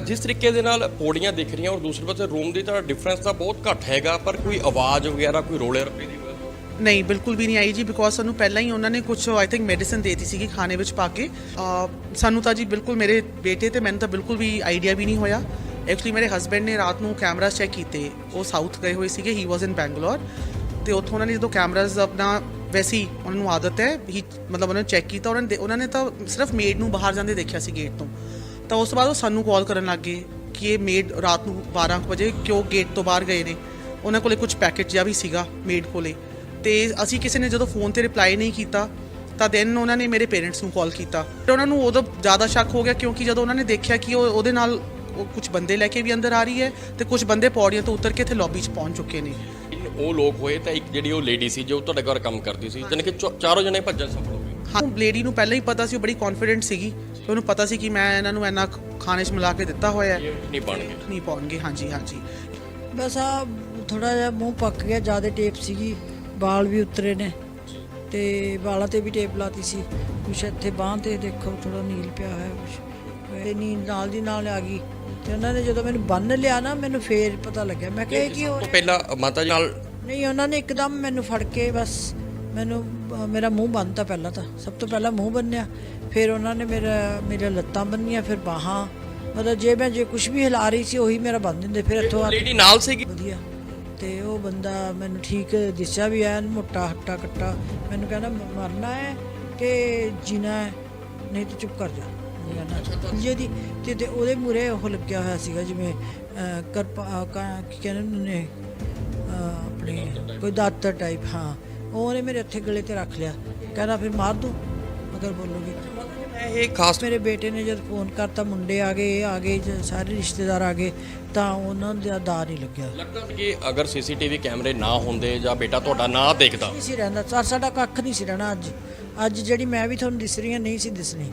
ਜਿਸ ਤਰੀਕੇ ਦੇ ਨਾਲ ਪੌੜੀਆਂ ਦਿਖ ਰਹੀਆਂ ਔਰ ਦੂਸਰੇ ਪਾਸੇ ਰੂਮ ਦੀ ਤਾਂ ਡਿਫਰੈਂਸ ਤਾਂ ਬਹੁਤ ਘੱਟ ਹੈਗਾ, ਪਰ ਕੋਈ ਆਵਾਜ਼ ਵਗੈਰਾ, ਕੋਈ ਰੋਲੇ ਰੱਪੇ ਦੀ ਨਹੀਂ, ਬਿਲਕੁਲ ਵੀ ਨਹੀਂ ਆਈ ਜੀ ਬਿਕੋਜ਼ ਸਾਨੂੰ ਪਹਿਲਾਂ ਹੀ ਉਹਨਾਂ ਨੇ ਕੁਝ ਆਈ ਥਿੰਕ ਮੈਡੀਸਿਨ ਦੇਤੀ ਸੀਗੀ ਖਾਣੇ ਵਿੱਚ ਪਾ ਕੇ। ਸਾਨੂੰ ਤਾਂ ਜੀ ਬਿਲਕੁਲ ਮੇਰੇ ਬੇਟੇ ਤੇ ਮੈਨੂੰ ਤਾਂ ਬਿਲਕੁਲ ਵੀ ਆਈਡੀਆ ਵੀ ਨਹੀਂ ਹੋਇਆ। ਐਕਚੁਅਲੀ ਮੇਰੇ ਹਸਬੰਡ ਨੇ ਰਾਤ ਨੂੰ ਕੈਮਰਾਸ ਚੈੱਕ ਕੀਤੇ। ਉਹ ਸਾਊਥ ਗਏ ਹੋਏ ਸੀਗੇ ਹੀ ਵਾਸ ਇਨ ਬੈਂਗਲੌਰ ਤੇ ਉੱਥੋਂ ਉਹਨਾਂ ਨੇ ਜਦੋਂ ਕੈਮਰਾਸ ਆਪਣਾ, ਵੈਸੀ ਉਹਨਾਂ ਨੂੰ ਆਦਤ ਹੈ ਮਤਲਬ ਉਹਨਾਂ ਨੇ ਚੈੱਕ ਕੀਤਾ, ਉਹਨਾਂ ਨੇ ਉਹਨਾਂ ਨੇ ਤਾਂ ਸਿਰਫ ਮੇਡ ਨੂੰ ਬਾਹਰ ਜਾਂਦੇ ਦੇਖਿਆ ਸੀ ਗੇਟ ਤੋਂ। ਤਾਂ ਉਸ ਤੋਂ ਬਾਅਦ ਉਹ ਸਾਨੂੰ ਕਾਲ ਕਰਨ ਲੱਗ ਗਏ ਕਿ ਇਹ ਮੇਡ ਰਾਤ ਨੂੰ 12 ਕੁ ਵਜੇ ਕਿਉਂ ਗੇਟ ਤੋਂ ਬਾਹਰ ਗਏ ਨੇ। ਉਹਨਾਂ ਕੋਲੇ ਕੁਝ ਪੈਕੇਟ ਜਿਹਾ ਵੀ ਸੀਗਾ ਮੇਡ ਕੋਲੇ। ਤੇ ਅਸੀਂ ਕਿਸੇ ਨੇ ਜਦੋਂ ਫੋਨ ਤੇ ਰਿਪਲਾਈ ਨਹੀਂ ਕੀਤਾ ਤਾਂ ਦੈਨ ਉਹਨਾਂ ਨੇ ਮੇਰੇ ਪੇਰੈਂਟਸ ਨੂੰ ਕਾਲ ਕੀਤਾ। ਤੇ ਉਹਨਾਂ ਨੂੰ ਉਦੋਂ ਜ਼ਿਆਦਾ ਸ਼ੱਕ ਹੋ ਗਿਆ ਕਿਉਂਕਿ ਜਦੋਂ ਉਹਨਾਂ ਨੇ ਦੇਖਿਆ ਕਿ ਉਹ ਉਹਦੇ ਨਾਲ ਕੁਝ ਬੰਦੇ ਲੈ ਕੇ ਵੀ ਅੰਦਰ ਆ ਰਹੀ ਹੈ ਤੇ ਕੁਝ ਬੰਦੇ ਪੌੜੀਆਂ ਤੋਂ ਉਤਰ ਕੇ ਇੱਥੇ ਲੌਬੀ 'ਚ ਪਹੁੰਚ ਚੁੱਕੇ ਨੇ। ਉਹ ਲੋਕ ਹੋਏ ਤਾਂ ਇੱਕ ਜਿਹੜੀ ਉਹ ਲੇਡੀ ਸੀ ਜੋ ਤੁਹਾਡੇ ਘਰ ਕੰਮ ਕਰਦੀ ਸੀ ਜਾਣੀ ਕਿ ਚੌ- ਚਾਰੋਂ ਜਣੇ ਭੱਜਣ ਸਫਲ ਹੋ ਗਏ। ਹਾਂ ਲੇਡੀ ਨੂੰ ਪਹਿਲਾਂ ਹੀ ਪਤਾ ਸੀ ਉਹ ਬੜੀ ਕੌਨਫੀਡੈਂਟ ਸੀਗੀ। ਤੇ ਉਹਨੂੰ ਪਤਾ ਸੀ ਕਿ ਮੈਂ ਇਹਨਾਂ ਨੂੰ ਇੰਨਾ ਖਾਣੇ 'ਚ ਮਿਲਾ ਕੇ ਦਿੱਤਾ ਹੋਇਆ ਹੈ। ਨਹੀਂ ਬਣ ਗਏ ਨਹੀਂ ਪਾਉਣਗੇ ਹਾਂਜੀ ਹਾਂਜੀ। ਬਸ ਆ ਥੋੜਾ ਜਿਹਾ ਮੂੰਹ ਪੱਕ ਗਿਆ ਜ਼ਿਆਦਾ ਟੇਪ ਸੀਗੀ ਵਾਲ ਵੀ ਉਤਰੇ ਨੇ। ਤੇ ਵਾਲਾਂ ਤੇ ਵੀ ਟੇਪ ਲਾਤੀ ਸੀ। ਕੁਛ ਇੱਥੇ ਬਾਹਾਂ ਤੇ ਦੇਖੋ ਥੋੜਾ ਨੀਲ ਪਿਆ ਹੋਇਆ ਕੁਛ। ਤੇ ਨੀਂਦ ਨਾਲ ਦੀ ਨਾਲ ਆ ਗਈ। ਤੇ ਉਹਨਾਂ ਨੇ ਜਦੋਂ ਮੈਨੂੰ ਬੰਨ ਲਿਆ ਨਾ ਮੈਨੂੰ ਫੇਰ ਪਤਾ ਲੱਗਿਆ। ਮੈਂ ਕਿਹਾ ਇਹ ਕੀ ਹੋ ਰਿਹਾ? ਪਹਿਲਾਂ ਮਾਤਾ ਜੀ ਨਾਲ ਨਹੀਂ ਉਹਨਾਂ ਨੇ ਇੱਕਦਮ ਮੈਨੂੰ ਫੜ ਕੇ ਬਸ ਮੈਨੂੰ ਮੇਰਾ ਮੂੰਹ ਬੰਨਤਾ ਪਹਿਲਾਂ ਤਾਂ ਸਭ ਤੋਂ ਪਹਿਲਾਂ ਮੂੰਹ ਬੰਨਿਆ ਫਿਰ ਉਹਨਾਂ ਨੇ ਮੇਰਾ ਮੇਰੇ ਲੱਤਾਂ ਬੰਨੀਆਂ ਫਿਰ ਬਾਹਾਂ ਮਤਲਬ ਜੇ ਮੈਂ ਜੇ ਕੁਝ ਵੀ ਹਿਲਾ ਰਹੀ ਸੀ ਉਹੀ ਮੇਰਾ ਬੰਨ ਦਿੰਦੇ ਫਿਰ ਇੱਥੋਂ ਆ ਲੇਡੀ ਨਾਲ ਸੀਗੀ? ਵਧੀਆ। ਤੇ ਉਹ ਬੰਦਾ ਮੈਨੂੰ ਠੀਕ ਦਿਸਿਆ ਵੀ ਐਨ ਮੋਟਾ ਹੱਟਾ ਕੱਟਾ ਮੈਨੂੰ ਕਹਿੰਦਾ ਮਰਨਾ ਹੈ ਕਿ ਜੀਣਾ ਹੈ ਨਹੀਂ ਤਾਂ ਚੁੱਪ ਕਰ ਜਾ। ਜਿਹਦੀ ਤੇ ਤੇ ਉਹਦੇ ਮੂਰੇ ਉਹ ਲੱਗਿਆ ਹੋਇਆ ਸੀਗਾ ਜਿਵੇਂ ਕਰਪਾ ਕਾ- ਕਹਿੰਦੇ ਨੇ ਆਪਣੇ ਕੋਈ ਦਾਤਰ ਟਾਈਪ ਹਾਂ। ਉਹਨੇ ਮੇਰੇ ਇੱਥੇ ਗਲੇ ਤੇ ਰੱਖ ਲਿਆ। ਕਹਿੰਦਾ ਫਿਰ ਮਾਰ ਦੂੰ। ਅਗਰ ਬੋਲੋਗੇ। ਇਹ ਖਾਸ ਮੇਰੇ ਬੇਟੇ ਨੇ ਜਦ ਫੋਨ ਕਰਤਾ ਮੁੰਡੇ ਆ ਗਏ ਇਹ ਆ ਗਏ ਜ- ਸਾਰੇ ਰਿਸ਼ਤੇਦਾਰ ਆ ਗਏ ਤਾਂ ਉਹਨਾਂ ਦਾ ਦਾ ਨਹੀਂ ਲੱਗਿਆ। ਲੱਗਦਾ ਸੀ ਕਿ ਅਗਰ ਸੀਸੀਟੀਵੀ ਕੈਮਰੇ ਨਾ ਹੁੰਦੇ ਜਾਂ ਬੇਟਾ ਤੁਹਾਡਾ ਨਾ ਦੇਖਦਾ। ਨਹੀਂ ਸੀ ਰਹਿੰਦਾ। ਸਾ- ਸਾਡਾ ਕੱਖ ਨਹੀਂ ਸੀ ਰਹਿਣਾ ਅੱਜ। ਅੱਜ ਜਿਹੜੀ ਮੈਂ ਵੀ ਤੁਹਾਨੂੰ ਦਿਸ ਰਹੀ ਹਾਂ ਨਹੀਂ ਸੀ ਦਿਸਣੀ।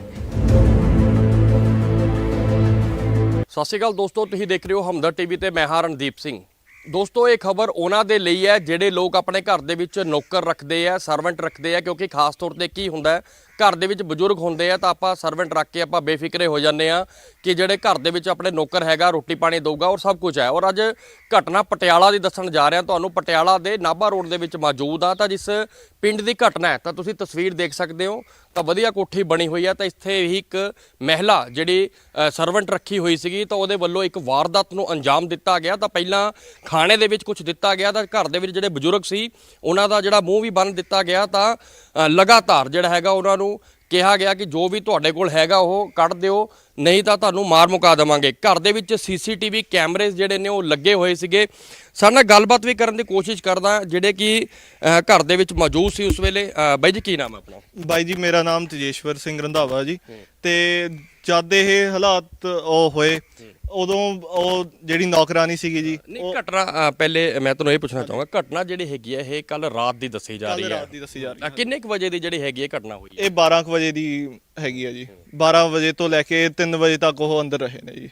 ਸਤਿ ਸ਼੍ਰੀ ਅਕਾਲ ਦੋਸਤੋ ਤੁਸੀਂ ਦੇਖ ਰਹੇ ਹੋ ਹਮਦਰ ਟੀਵੀ ਤੇ ਮੈਂ ਹਾਂ ਰਣਦੀਪ ਸਿੰਘ। ਦੋਸਤੋ, ਇਹ ਖਬਰ ਉਹਨਾਂ ਦੇ ਲਈ ਹੈ ਜਿਹੜੇ ਲੋਕ ਆਪਣੇ ਘਰ ਦੇ ਵਿੱਚ ਨੌਕਰ ਰੱਖਦੇ ਆ ਸਰਵੈਂਟ ਰੱਖਦੇ ਆ, ਕਿਉਂਕਿ ਖਾਸ ਤੌਰ ਤੇ ਕੀ ਹੁੰਦਾ ਘਰ ਦੇ ਵਿੱਚ ਬਜ਼ੁਰਗ ਹੁੰਦੇ ਆ ਤਾਂ ਆਪਾਂ ਸਰਵੈਂਟ ਰੱਖ ਕੇ ਆਪਾਂ ਬੇਫਿਕਰੇ ਹੋ ਜਾਂਦੇ ਆ ਕਿ ਜਿਹੜੇ ਘਰ ਦੇ ਵਿੱਚ ਆਪਣੇ ਨੌਕਰ ਹੈਗਾ, ਰੋਟੀ ਪਾਣੀ ਦਊਗਾ ਔਰ ਸਭ ਕੁਝ ਹੈ। ਔਰ ਅੱਜ ਘਟਨਾ ਪਟਿਆਲਾ ਦੀ ਦੱਸਣ ਜਾ ਰਿਹਾ, ਤੁਹਾਨੂੰ ਪਟਿਆਲਾ ਦੇ ਨਾਭਾ ਰੋਡ ਦੇ ਵਿੱਚ ਮੌਜੂਦ ਆ ਤਾਂ ਜਿਸ ਪਿੰਡ ਦੀ ਘਟਨਾ ਹੈ, ਤਾਂ ਤੁਸੀਂ ਤਸਵੀਰ ਦੇਖ ਸਕਦੇ ਹੋ। ਤਾਂ ਵਧੀਆ ਕੋਠੀ ਬਣੀ ਹੋਈ ਹੈ ਤਾਂ ਇੱਥੇ ਹੀ ਇੱਕ ਮਹਿਲਾ ਜਿਹੜੀ ਸਰਵੈਂਟ ਰੱਖੀ ਹੋਈ ਸੀਗੀ, ਤਾਂ ਉਹਦੇ ਵੱਲੋਂ ਇੱਕ ਵਾਰਦਾਤ ਨੂੰ ਅੰਜਾਮ ਦਿੱਤਾ ਗਿਆ। ਤਾਂ ਪਹਿਲਾਂ ਖਾਣੇ ਦੇ ਵਿੱਚ ਕੁਝ ਦਿੱਤਾ ਗਿਆ, ਤਾਂ ਘਰ ਦੇ ਵਿੱਚ ਜਿਹੜੇ ਬਜ਼ੁਰਗ ਸੀ, ਉਹਨਾਂ ਦਾ ਜਿਹੜਾ ਮੂੰਹ ਵੀ ਬੰਨ ਦਿੱਤਾ ਗਿਆ, ਤਾਂ ਲਗਾਤਾਰ ਜਿਹੜਾ ਹੈਗਾ ਉਹਨਾਂ ਨੂੰ ਕਿਹਾ ਗਿਆ ਕਿ ਜੋ ਵੀ ਤੁਹਾਡੇ ਕੋਲ ਹੈਗਾ ਉਹ ਕੱਢ ਦਿਓ ਨਹੀਂ ਤਾਂ ਤੁਹਾਨੂੰ ਮਾਰ ਮੁਕਾ ਦੇਵਾਂਗੇ। ਘਰ ਦੇ ਵਿੱਚ ਸੀਸੀਟੀਵੀ ਕੈਮਰੇ ਜਿਹੜੇ ਨੇ ਉਹ ਲੱਗੇ ਹੋਏ ਸੀਗੇ। ਸਾਡੇ ਨਾਲ ਗੱਲਬਾਤ ਵੀ ਕਰਨ ਦੀ ਕੋਸ਼ਿਸ਼ ਕਰਦਾ ਜਿਹੜੇ ਕਿ ਘਰ ਦੇ ਵਿੱਚ ਮੌਜੂਦ ਸੀ ਉਸ ਵੇਲੇ। ਬਾਈ ਜੀ ਕੀ ਨਾਮ ਹੈ ਆਪਣਾ? ਬਾਈ ਜੀ ਮੇਰਾ ਨਾਮ ਤੇਜੇਸ਼ਵਰ ਸਿੰਘ ਰੰਧਾਵਾ ਜੀ। ਤੇ ਜਦ ਇਹ ਹਾਲਾਤ ਉਹ ਹੋਏ ਉਦੋਂ ਉਹ ਜਿਹੜੀ ਨੌਕਰਾਨੀ ਸੀਗੀ ਜੀ ਨਹੀਂ ਘਟਨਾ ਅ, ਪਹਿਲੇ ਮੈਂ ਤੁਹਾਨੂੰ ਇਹ ਪੁੱਛਣਾ ਚਾਹਾਂਗਾ ਘਟਨਾ ਜਿਹੜੀ ਹੈਗੀ ਹੈ ਇਹ ਕੱਲ ਰਾਤ ਦੀ ਦੱਸੀ ਜਾ ਕੱਲ ਰਹੀ ਹੈ ਰਾਤ ਦੀ ਦੱਸੀ ਜਾ ਰਹੀ ਅ, ਕਿੰਨੇ ਕੁ ਵਜੇ ਦੀ ਜਿਹੜੀ ਹੈਗੀ ਹੈ ਘਟਨਾ ਹੋਈ ਹੈ? ਇਹ 12 ਕੁ ਵਜੇ ਦੀ ਹੈਗੀ ਆ ਜੀ। 12 ਵਜੇ ਤੋਂ ਲੈ ਕੇ 3 ਵਜੇ ਤੱਕ ਉਹ ਅੰਦਰ ਰਹੇ ਨੇ ਜੀ।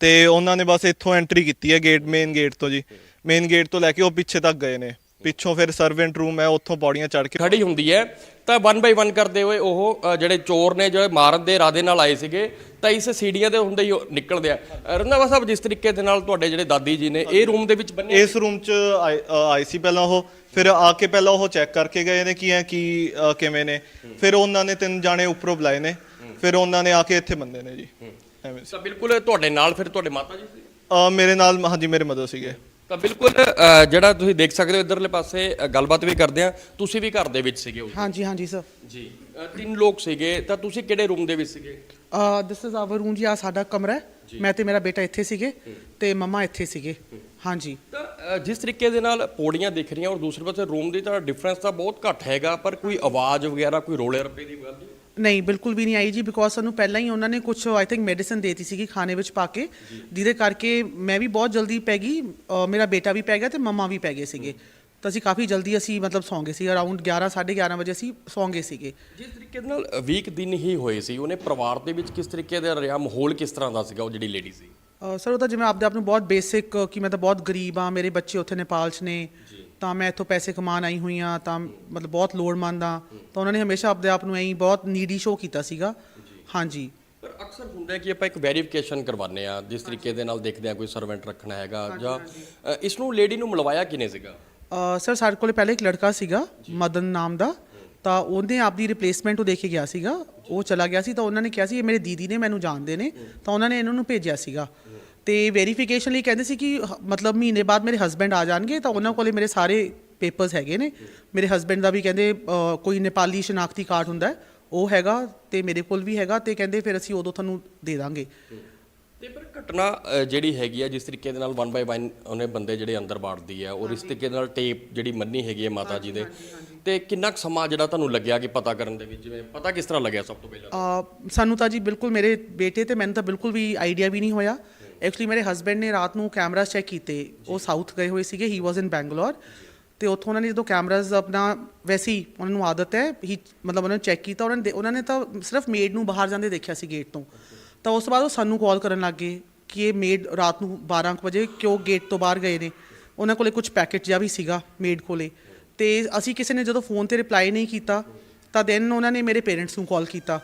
ਤੇ ਉਹਨਾਂ ਨੇ ਬਸ ਇੱਥੋਂ ਐਂਟਰੀ ਕੀਤੀ ਹੈ ਗੇਟ ਮੇਨ ਗੇਟ ਤੋਂ ਜੀ। ਮੇਨ ਗੇਟ ਤੋਂ ਲੈ ਕੇ ਉਹ ਪਿੱਛੇ ਤੱਕ ਗਏ ਨੇ। ਪਿੱਛੋਂ ਫਿਰ ਸਰਵੈਂਟ ਰੂਮ ਹੈ ਉੱਥੋਂ ਪੌੜੀਆਂ ਚੜ੍ਹ ਕੇ ਖੜੀ ਹੁੰਦੀ ਹੈ। ਤਾਂ 1 ਬਾਈ 1 ਕਰਦੇ ਹੋਏ ਉਹ ਅ, ਜਿਹੜੇ ਚੋਰ ਨੇ ਜਿਹੜੇ ਮਾਰਨ ਦੇ ਇਰਾਦੇ ਨਾਲ ਆਏ ਸੀਗੇ ਤਾਂ ਇਸ ਸੀੜੀਆਂ ਦੇ ਹੁੰਦੇ ਹੀ ਉਹ ਨਿਕਲਦੇ ਆ। ਅ, ਰੰਧਾਵਾ ਸਾਹਿਬ ਜਿਸ ਤਰੀਕੇ ਦੇ ਨਾਲ ਤੁਹਾਡੇ ਜਿਹੜੇ ਦਾਦੀ ਜੀ ਨੇ ਇਹ ਰੂਮ ਦੇ ਵਿੱਚ ਬੰਨੇ ਇਸ ਰੂਮ 'ਚ ਆਏ ਅ, ਆਏ ਸੀ ਪਹਿਲਾਂ ਉਹ। ਫਿਰ ਆ ਕੇ ਪਹਿਲਾਂ ਉਹ ਚੈੱਕ ਕਰਕੇ ਗਏ ਨੇ ਕੀ ਹੈ ਕੀ ਅ, ਕਿਵੇਂ ਨੇ। ਫਿਰ ਉਹਨਾਂ ਨੇ ਤਿੰਨ ਜਾਣੇ ਉੱਪਰੋਂ ਬੁਲਾਏ ਨੇ। ਫਿਰ ਉਹਨਾਂ ਨੇ ਆ ਕੇ ਇੱਥੇ ਬੰਦੇ ਨੇ ਜੀ। ਐਵੇਂ ਸੀ। ਤਾਂ ਬਿਲਕੁਲ ਤੁਹਾਡੇ ਨਾਲ ਫਿਰ ਤੁਹਾਡੇ ਮਾਤਾ ਜੀ ਸੀ? ਅ, ਮੇਰੇ ਨਾਲ ਹਾਂਜੀ ਮੇਰੇ ਮਦਰ ਸੀਗੇ। ਤਾਂ ਬਿਲਕੁਲ ਅ, ਜਿਹੜਾ ਤੁਸੀਂ ਦੇਖ ਸਕਦੇ ਹੋ ਇਧਰਲੇ ਪਾਸੇ ਅ, ਗੱਲਬਾਤ ਵੀ ਕਰਦੇ ਆ। ਤੁਸੀਂ ਵੀ ਘਰ ਦੇ ਵਿੱਚ ਸੀਗੇ ਉਸ ਹਾਂਜੀ ਹਾਂਜੀ ਸਰ। ਜੀ। ਤਿੰਨ ਲੋਕ ਸੀਗੇ ਤਾਂ ਤੁਸੀਂ ਕਿਹੜੇ ਰੂਮ ਦੇ ਵਿੱਚ ਸੀਗੇ? ਦਿਸ ਇਜ਼ ਆਵਰ ਰੂਮ ਜੀ ਆ ਸਾਡਾ ਕਮਰਾ ਹੈ। ਮੈਂ ਤੇ ਮੇਰਾ ਬੇਟਾ ਇੱਥੇ ਸੀਗੇ ਤੇ ਮਮਾ ਇੱਥੇ ਸੀਗੇ। ਹਾਂਜੀ। ਤਾਂ ਅ, ਜਿਸ ਤਰੀਕੇ ਦੇ ਨਾਲ ਪੌੜੀਆਂ ਦਿਖ ਰਹੀਆਂ ਔਰ ਦੂਸਰੇ ਪਾਸੇ ਰੂਮ ਦੀ ਤਾਂ ਡਿਫਰੈਂਸ ਤਾਂ ਬਹੁਤ ਘੱਟ ਹੈਗਾ ਪਰ ਕੋਈ ਆਵਾਜ਼ ਵਗੈਰਾ ਕੋਈ ਰੋਲੇ ਰੱਪੇ ਦੀ ਗੱਲ ਨਹੀਂ। ਨਹੀਂ ਬਿਲਕੁਲ ਵੀ ਨਹੀਂ ਆਈ ਜੀ ਬਿਕੋਜ਼ ਸਾਨੂੰ ਪਹਿਲਾਂ ਹੀ ਉਹਨਾਂ ਨੇ ਕੁਝ ਆਈ ਥਿੰਕ ਮੈਡੀਸਿਨ ਦੇਤੀ ਸੀਗੀ ਖਾਣੇ ਵਿੱਚ ਪਾ ਕੇ। ਜਿਹਦੇ ਕਰਕੇ ਮੈਂ ਵੀ ਬਹੁਤ ਜਲਦੀ ਪੈ ਗਈ ਮੇਰਾ ਬੇਟਾ ਵੀ ਪੈ ਗਿਆ ਤੇ ਮਮਾ ਵੀ ਪੈ ਗਏ ਸੀਗੇ। ਤਾਂ ਅਸੀਂ ਕਾਫੀ ਜਲਦੀ ਅਸੀਂ ਮਤਲਬ ਸੌਂ ਗਏ ਸੀ ਅਰਾਊਂਡ 11 11:30 ਵਜੇ ਅਸੀਂ ਸੌਂ ਗਏ ਸੀਗੇ। ਜਿਸ ਤਰੀਕੇ ਦੇ ਨਾਲ ਵੀਕ ਦਿਨ ਹੀ ਹੋਏ ਸੀ ਉਹਨੇ ਪਰਿਵਾਰ ਦੇ ਵਿੱਚ ਕਿਸ ਤਰੀਕੇ ਦਾ ਰਿਹਾ ਮਾਹੌਲ ਕਿਸ ਤਰ੍ਹਾਂ ਦਾ ਸੀਗਾ ਉਹ ਜਿਹੜੀ ਲੇਡੀ ਸੀ? ਅ, ਸਰ ਉਹ ਤਾਂ ਜਿਵੇਂ ਆਪਦੇ ਆਪ ਨੂੰ ਬਹੁਤ ਬੇਸਿਕ ਕਿ ਮੈਂ ਤਾਂ ਬਹੁਤ ਗਰੀਬ ਆ ਮੇਰੇ ਬੱਚੇ ਉੱਥੇ ਨੇਪਾਲ 'ਚ ਨੇ। ਤਾਂ ਮੈਂ ਇੱਥੋਂ ਪੈਸੇ ਕਮਾਉਣ ਆਈ ਹੋਈ ਆ ਤਾਂ ਮਤਲਬ ਬਹੁਤ ਲੋੜਮੰਦ ਆ ਤਾਂ ਉਹਨਾਂ ਨੇ ਹਮੇਸ਼ਾ ਆਪਦੇ ਆਪ ਨੂੰ ਐਂ ਬਹੁਤ ਨੀਡੀ ਸ਼ੋ ਕੀਤਾ ਸੀਗਾ। ਹਾਂਜੀ। ਪਰ ਅਕਸਰ ਹੁੰਦਾ ਹੈ ਕਿ ਆਪਾਂ ਇੱਕ ਵੈਰੀਫਿਕੇਸ਼ਨ ਕਰਵਾਉਂਦੇ ਆ ਜਿਸ ਤਰੀਕੇ ਦੇ ਨਾਲ ਦੇਖਦੇ ਆ ਕੋਈ ਸਰਵੈਂਟ ਰੱਖਣਾ ਹੈਗਾ ਜਾਂ ਅ, ਇਸ ਨੂੰ ਲੇਡੀ ਨੂੰ ਮਿਲਵਾਇਆ ਕਿਨੇ ਸੀਗਾ? ਅ, ਸਰ ਸਾਡੇ ਕੋਲੇ ਪਹਿਲੇ ਇੱਕ ਲੜਕਾ ਸੀਗਾ ਮਦਨ ਨਾਮ ਦਾ। ਤਾਂ ਉਹਨੇ ਆਪਦੀ ਰਿਪਲੇਸਮੈਂਟ ਉਹ ਦੇ ਕੇ ਗਿਆ ਸੀਗਾ। ਉਹ ਚਲਾ ਗਿਆ ਸੀ ਤਾਂ ਉਹਨਾਂ ਨੇ ਕਿਹਾ ਸੀ ਇਹ ਮੇਰੇ ਦੀਦੀ ਨੇ ਮੈਨੂੰ ਜਾਣਦੇ ਨੇ। ਤਾਂ ਉਹਨਾਂ ਨੇ ਇਹਨਾਂ ਨੂੰ ਭੇਜਿਆ ਸੀਗਾ। ਤੇ ਵੈਰੀਫਿਕੇਸ਼ਨ ਲਈ ਕਹਿੰਦੇ ਸੀ ਕਿ ਮਤਲਬ ਮਹੀਨੇ ਬਾਅਦ ਮੇਰੇ ਹਸਬੰਡ ਆ ਜਾਣਗੇ ਤਾਂ ਉਹਨਾਂ ਕੋਲੇ ਮੇਰੇ ਸਾਰੇ ਪੇਪਰਸ ਹੈਗੇ ਨੇ। ਮੇਰੇ ਹਸਬੰਡ ਦਾ ਵੀ ਕਹਿੰਦੇ ਕੋਈ ਨੇਪਾਲੀ ਸ਼ਨਾਖਤੀ ਕਾਰਡ ਹੁੰਦਾ ਹੈ ਉਹ ਹੈਗਾ ਤੇ ਮੇਰੇ ਕੋਲ ਵੀ ਹੈਗਾ ਤੇ ਕਹਿੰਦੇ ਫਿਰ ਅਸੀਂ ਉਦੋਂ ਤੁਹਾਨੂੰ ਦੇ ਦਾਂਗੇ। ਤੇ ਪਰ ਘਟਨਾ ਜਿਹੜੀ ਹੈਗੀ ਆ ਜਿਸ ਤਰੀਕੇ ਦੇ ਨਾਲ 1 ਬਾਈ 1 ਉਹਨੇ ਬੰਦੇ ਜਿਹੜੇ ਅੰਦਰ ਵਾੜਦੀ ਆ ਔਰ ਇਸ ਤਰੀਕੇ ਨਾਲ ਟੇਪ ਜਿਹੜੀ ਮੰਨੀ ਹੈਗੀ ਹੈ ਮਾਤਾ ਜੀ ਦੇ। ਤੇ ਕਿੰਨਾ ਕੁ ਸਮਾਂ ਜਿਹੜਾ ਤੁਹਾਨੂੰ ਲੱਗਿਆ ਕਿ ਪਤਾ ਕਰਨ ਦੇ ਵਿੱਚ ਜਿਵੇਂ ਪਤਾ ਕਿਸ ਤਰ੍ਹਾਂ ਲੱਗਿਆ ਸਭ ਤੋਂ ਪਹਿਲਾਂ? ਸਾਨੂੰ ਤਾਂ ਜੀ ਬਿਲਕੁਲ ਮੇਰੇ ਬੇਟੇ ਤੇ ਮੈਨੂੰ ਤਾਂ ਬਿਲਕੁਲ ਵੀ ਆਈਡੀਆ ਵੀ ਨਹੀਂ ਹੋਇਆ। ਐਕਚੁਅਲੀ ਮੇਰੇ ਹਸਬੰਡ ਨੇ ਰਾਤ ਨੂੰ ਕੈਮਰਾਸ ਚੈੱਕ ਕੀਤੇ। ਉਹ ਸਾਊਥ ਗਏ ਹੋਏ ਸੀਗੇ ਹੀ ਵਾਸ ਇਨ ਬੈਂਗਲੌਰ ਤੇ ਉੱਥੋਂ ਉਹਨਾਂ ਨੇ ਜਦੋਂ ਕੈਮਰਾਸ ਆਪਣਾ ਵੈਸੇ ਹੀ ਉਹਨਾਂ ਨੂੰ ਆਦਤ ਹੈ ਹੀ ਮਤਲਬ ਉਹਨਾਂ ਨੇ ਚੈੱਕ ਕੀਤਾ ਉਹਨਾਂ ਨੇ ਉਹਨਾਂ ਨੇ ਤਾਂ ਸਿਰਫ ਮੇਡ ਨੂੰ ਬਾਹਰ ਜਾਂਦੇ ਦੇਖਿਆ ਸੀ ਗੇਟ ਤੋਂ। ਤਾਂ ਉਸ ਤੋਂ ਬਾਅਦ ਉਹ ਸਾਨੂੰ ਕਾਲ ਕਰਨ ਲੱਗ ਗਏ ਕਿ ਇਹ ਮੇਡ ਰਾਤ ਨੂੰ 12 ਕੁ ਵਜੇ ਕਿਉਂ ਗੇਟ ਤੋਂ ਬਾਹਰ ਗਏ ਨੇ। ਉਹਨਾਂ ਕੋਲੇ ਕੁਝ ਪੈਕੇਟ ਜਿਹਾ ਵੀ ਸੀਗਾ ਮੇਡ ਕੋਲੇ। ਤੇ ਅਸੀਂ ਕਿਸੇ ਨੇ ਜਦੋਂ ਫੋਨ ਤੇ ਰਿਪਲਾਈ ਨਹੀਂ ਕੀਤਾ ਤਾਂ ਦੈਨ ਉਹਨਾਂ ਨੇ ਮੇਰੇ ਪੇਰੈਂਟਸ ਨੂੰ ਕਾਲ ਕੀਤਾ।